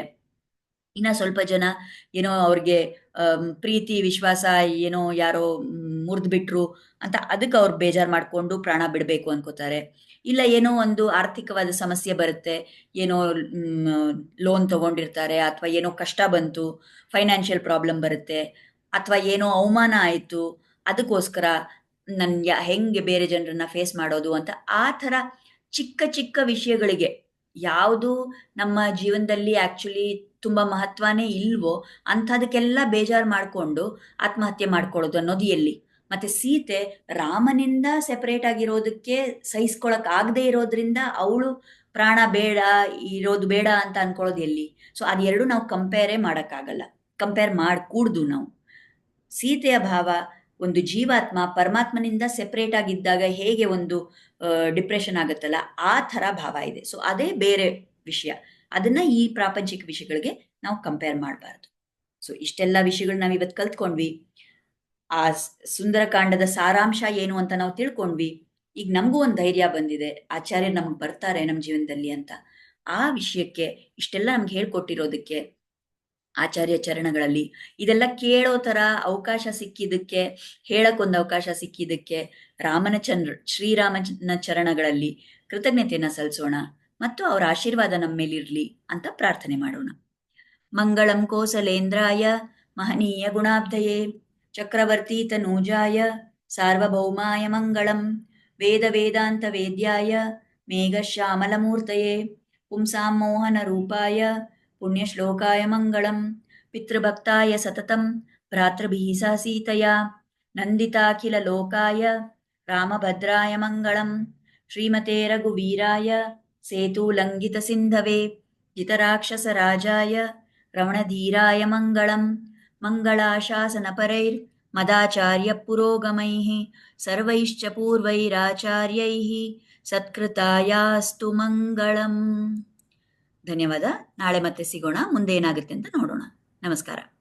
ಇನ್ನ ಸ್ವಲ್ಪ ಜನ ಏನೋ ಅವ್ರಿಗೆ ಪ್ರೀತಿ, ವಿಶ್ವಾಸ, ಏನೋ ಯಾರೋ ಮುರಿದು ಬಿಟ್ರು ಅಂತ ಅದಕ್ಕೆ ಅವ್ರು ಬೇಜಾರ್ ಮಾಡ್ಕೊಂಡು ಪ್ರಾಣ ಬಿಡಬೇಕು ಅನ್ಕೋತಾರೆ. ಇಲ್ಲ ಏನೋ ಒಂದು ಆರ್ಥಿಕವಾದ ಸಮಸ್ಯೆ ಬರುತ್ತೆ, ಏನೋ ಲೋನ್ ತಗೊಂಡಿರ್ತಾರೆ ಅಥವಾ ಏನೋ ಕಷ್ಟ ಬಂತು ಫೈನಾನ್ಷಿಯಲ್ ಪ್ರಾಬ್ಲಮ್ ಬರುತ್ತೆ ಅಥವಾ ಏನೋ ಅವಮಾನ ಆಯಿತು, ಅದಕ್ಕೋಸ್ಕರ ನನ್ ಹೆಂಗೆ ಬೇರೆ ಜನರನ್ನ ಫೇಸ್ ಮಾಡೋದು ಅಂತ ಆ ಥರ ಚಿಕ್ಕ ಚಿಕ್ಕ ವಿಷಯಗಳಿಗೆ, ಯಾವುದು ನಮ್ಮ ಜೀವನದಲ್ಲಿ ಆಕ್ಚುಲಿ ತುಂಬಾ ಮಹತ್ವನೇ ಇಲ್ವೋ ಅಂಥದಕ್ಕೆಲ್ಲ ಬೇಜಾರು ಮಾಡಿಕೊಂಡು ಆತ್ಮಹತ್ಯೆ ಮಾಡ್ಕೊಳ್ಳೋದು ಅನ್ನೋದು ಎಲ್ಲಿ? ಮತ್ತೆ ಸೀತೆ ರಾಮನಿಂದ ಸೆಪರೇಟ್ ಆಗಿರೋದಕ್ಕೆ ಸಹಿಸ್ಕೊಳಕ್ ಆಗದೆ ಇರೋದ್ರಿಂದ ಅವಳು ಪ್ರಾಣ ಬೇಡ, ಇರೋದು ಬೇಡ ಅಂತ ಅನ್ಕೊಳ್ಳೋದು ಎಲ್ಲಿ? ಸೊ ಅದೆರಡು ನಾವು ಕಂಪೇರೇ ಮಾಡೋಕ್ಕಾಗಲ್ಲ. ಕಂಪೇರ್ ಮಾಡಿಕೂಡ್ದು ನಾವು. ಸೀತೆಯ ಭಾವ ಒಂದು ಜೀವಾತ್ಮ ಪರಮಾತ್ಮನಿಂದ ಸೆಪರೇಟ್ ಆಗಿದ್ದಾಗ ಹೇಗೆ ಒಂದು ಡಿಪ್ರೆಷನ್ ಆಗುತ್ತಲ್ಲ, ಆ ಥರ ಭಾವ ಇದೆ. ಸೊ ಅದೇ ಬೇರೆ ವಿಷಯ. ಅದನ್ನ ಈ ಪ್ರಾಪಂಚಿಕ ವಿಷಯಗಳಿಗೆ ನಾವು ಕಂಪೇರ್ ಮಾಡಬಾರ್ದು. ಸೊ ಇಷ್ಟೆಲ್ಲ ವಿಷಯಗಳು ನಾವು ಇವತ್ತು ಕಲ್ತ್ಕೊಂಡ್ವಿ. ಆ ಸುಂದರಕಾಂಡದ ಸಾರಾಂಶ ಏನು ಅಂತ ನಾವು ತಿಳ್ಕೊಂಡ್ವಿ. ಈಗ ನಮಗೂ ಒಂದು ಧೈರ್ಯ ಬಂದಿದೆ. ಆಚಾರ್ಯ ನಮ್ಗೆ ಬರ್ತಾರೆ ನಮ್ಮ ಜೀವನದಲ್ಲಿ ಅಂತ. ಆ ವಿಷಯಕ್ಕೆ ಇಷ್ಟೆಲ್ಲ ನಮ್ಗೆ ಹೇಳ್ಕೊಟ್ಟಿರೋದಕ್ಕೆ ಆಚಾರ್ಯ ಚರಣಗಳಲ್ಲಿ ಇದೆಲ್ಲ ಕೇಳೋ ತರ ಅವಕಾಶ ಸಿಕ್ಕಿದ್ದಕ್ಕೆ, ಹೇಳಕ್ಕೊಂದು ಅವಕಾಶ ಸಿಕ್ಕಿದ್ದಕ್ಕೆ ರಾಮನ ಚಂದ್ರ, ಶ್ರೀರಾಮನ ಚರಣಗಳಲ್ಲಿ ಕೃತಜ್ಞತೆಯನ್ನ ಸಲ್ಲಿಸೋಣ ಮತ್ತು ಅವರ ಆಶೀರ್ವಾದ ನಮ್ಮ ಮೇಲಿರಲಿ ಅಂತ ಪ್ರಾರ್ಥನೆ ಮಾಡೋಣ. ಮಂಗಳಂ ಕೋಸಲೇಂದ್ರಾಯ ಮಹನೀಯ ಗುಣಾಬ್ಧಯೇ ಚಕ್ರವರ್ತಿ ತನೂಜಾಯ ಸಾರ್ವಭೌಮಾಯ ಮಂಗಳಂ ವೇದ ವೇದಾಂತ ವೇದ್ಯಾಯ, ಮೇಘಶ್ಯಾಮಲಮೂರ್ತಯೇ ಪುಂಸಾಂ ಮೋಹನ ರೂಪಾಯ, ಪುಣ್ಯಶ್ಲೋಕಾಯ ಮಂಗಳಂ, ಪಿತೃಭಕ್ತಾಯ ಸತತಂ ಭ್ರಾತೃಭಿः ಸೀತಯಾ, ನಂದಿತಾಖಿಲ ಲೋಕಾಯ, ರಾಮಭದ್ರಾಯ ಮಂಗಳಂ, ಶ್ರೀಮತೆ ರಘುವೀರಾಯ ಸೇತುಲಂಘಿತ ಸಿಂಧವೆ ಜಿತರಾಕ್ಷಸರಾಜಾಯ, ರಮಣಧೀರಾಯ ಮಂಗಳಂ ಪುರೋಗಮೈಃ, ಸರ್ವೈಶ್ಚ ಪೂರ್ವೈರಾಚಾರ್ಯೈಃ, ಸತ್ಕೃತಾಯಾಸ್ತು ಮಂಗಳಂ. ಧನ್ಯವಾದ. ನಾಳೆ ಮತ್ತೆ ಸಿಗೋಣ. ಮುಂದೆ ಏನಾಗುತ್ತೆ ಅಂತ ನೋಡೋಣ. ನಮಸ್ಕಾರ.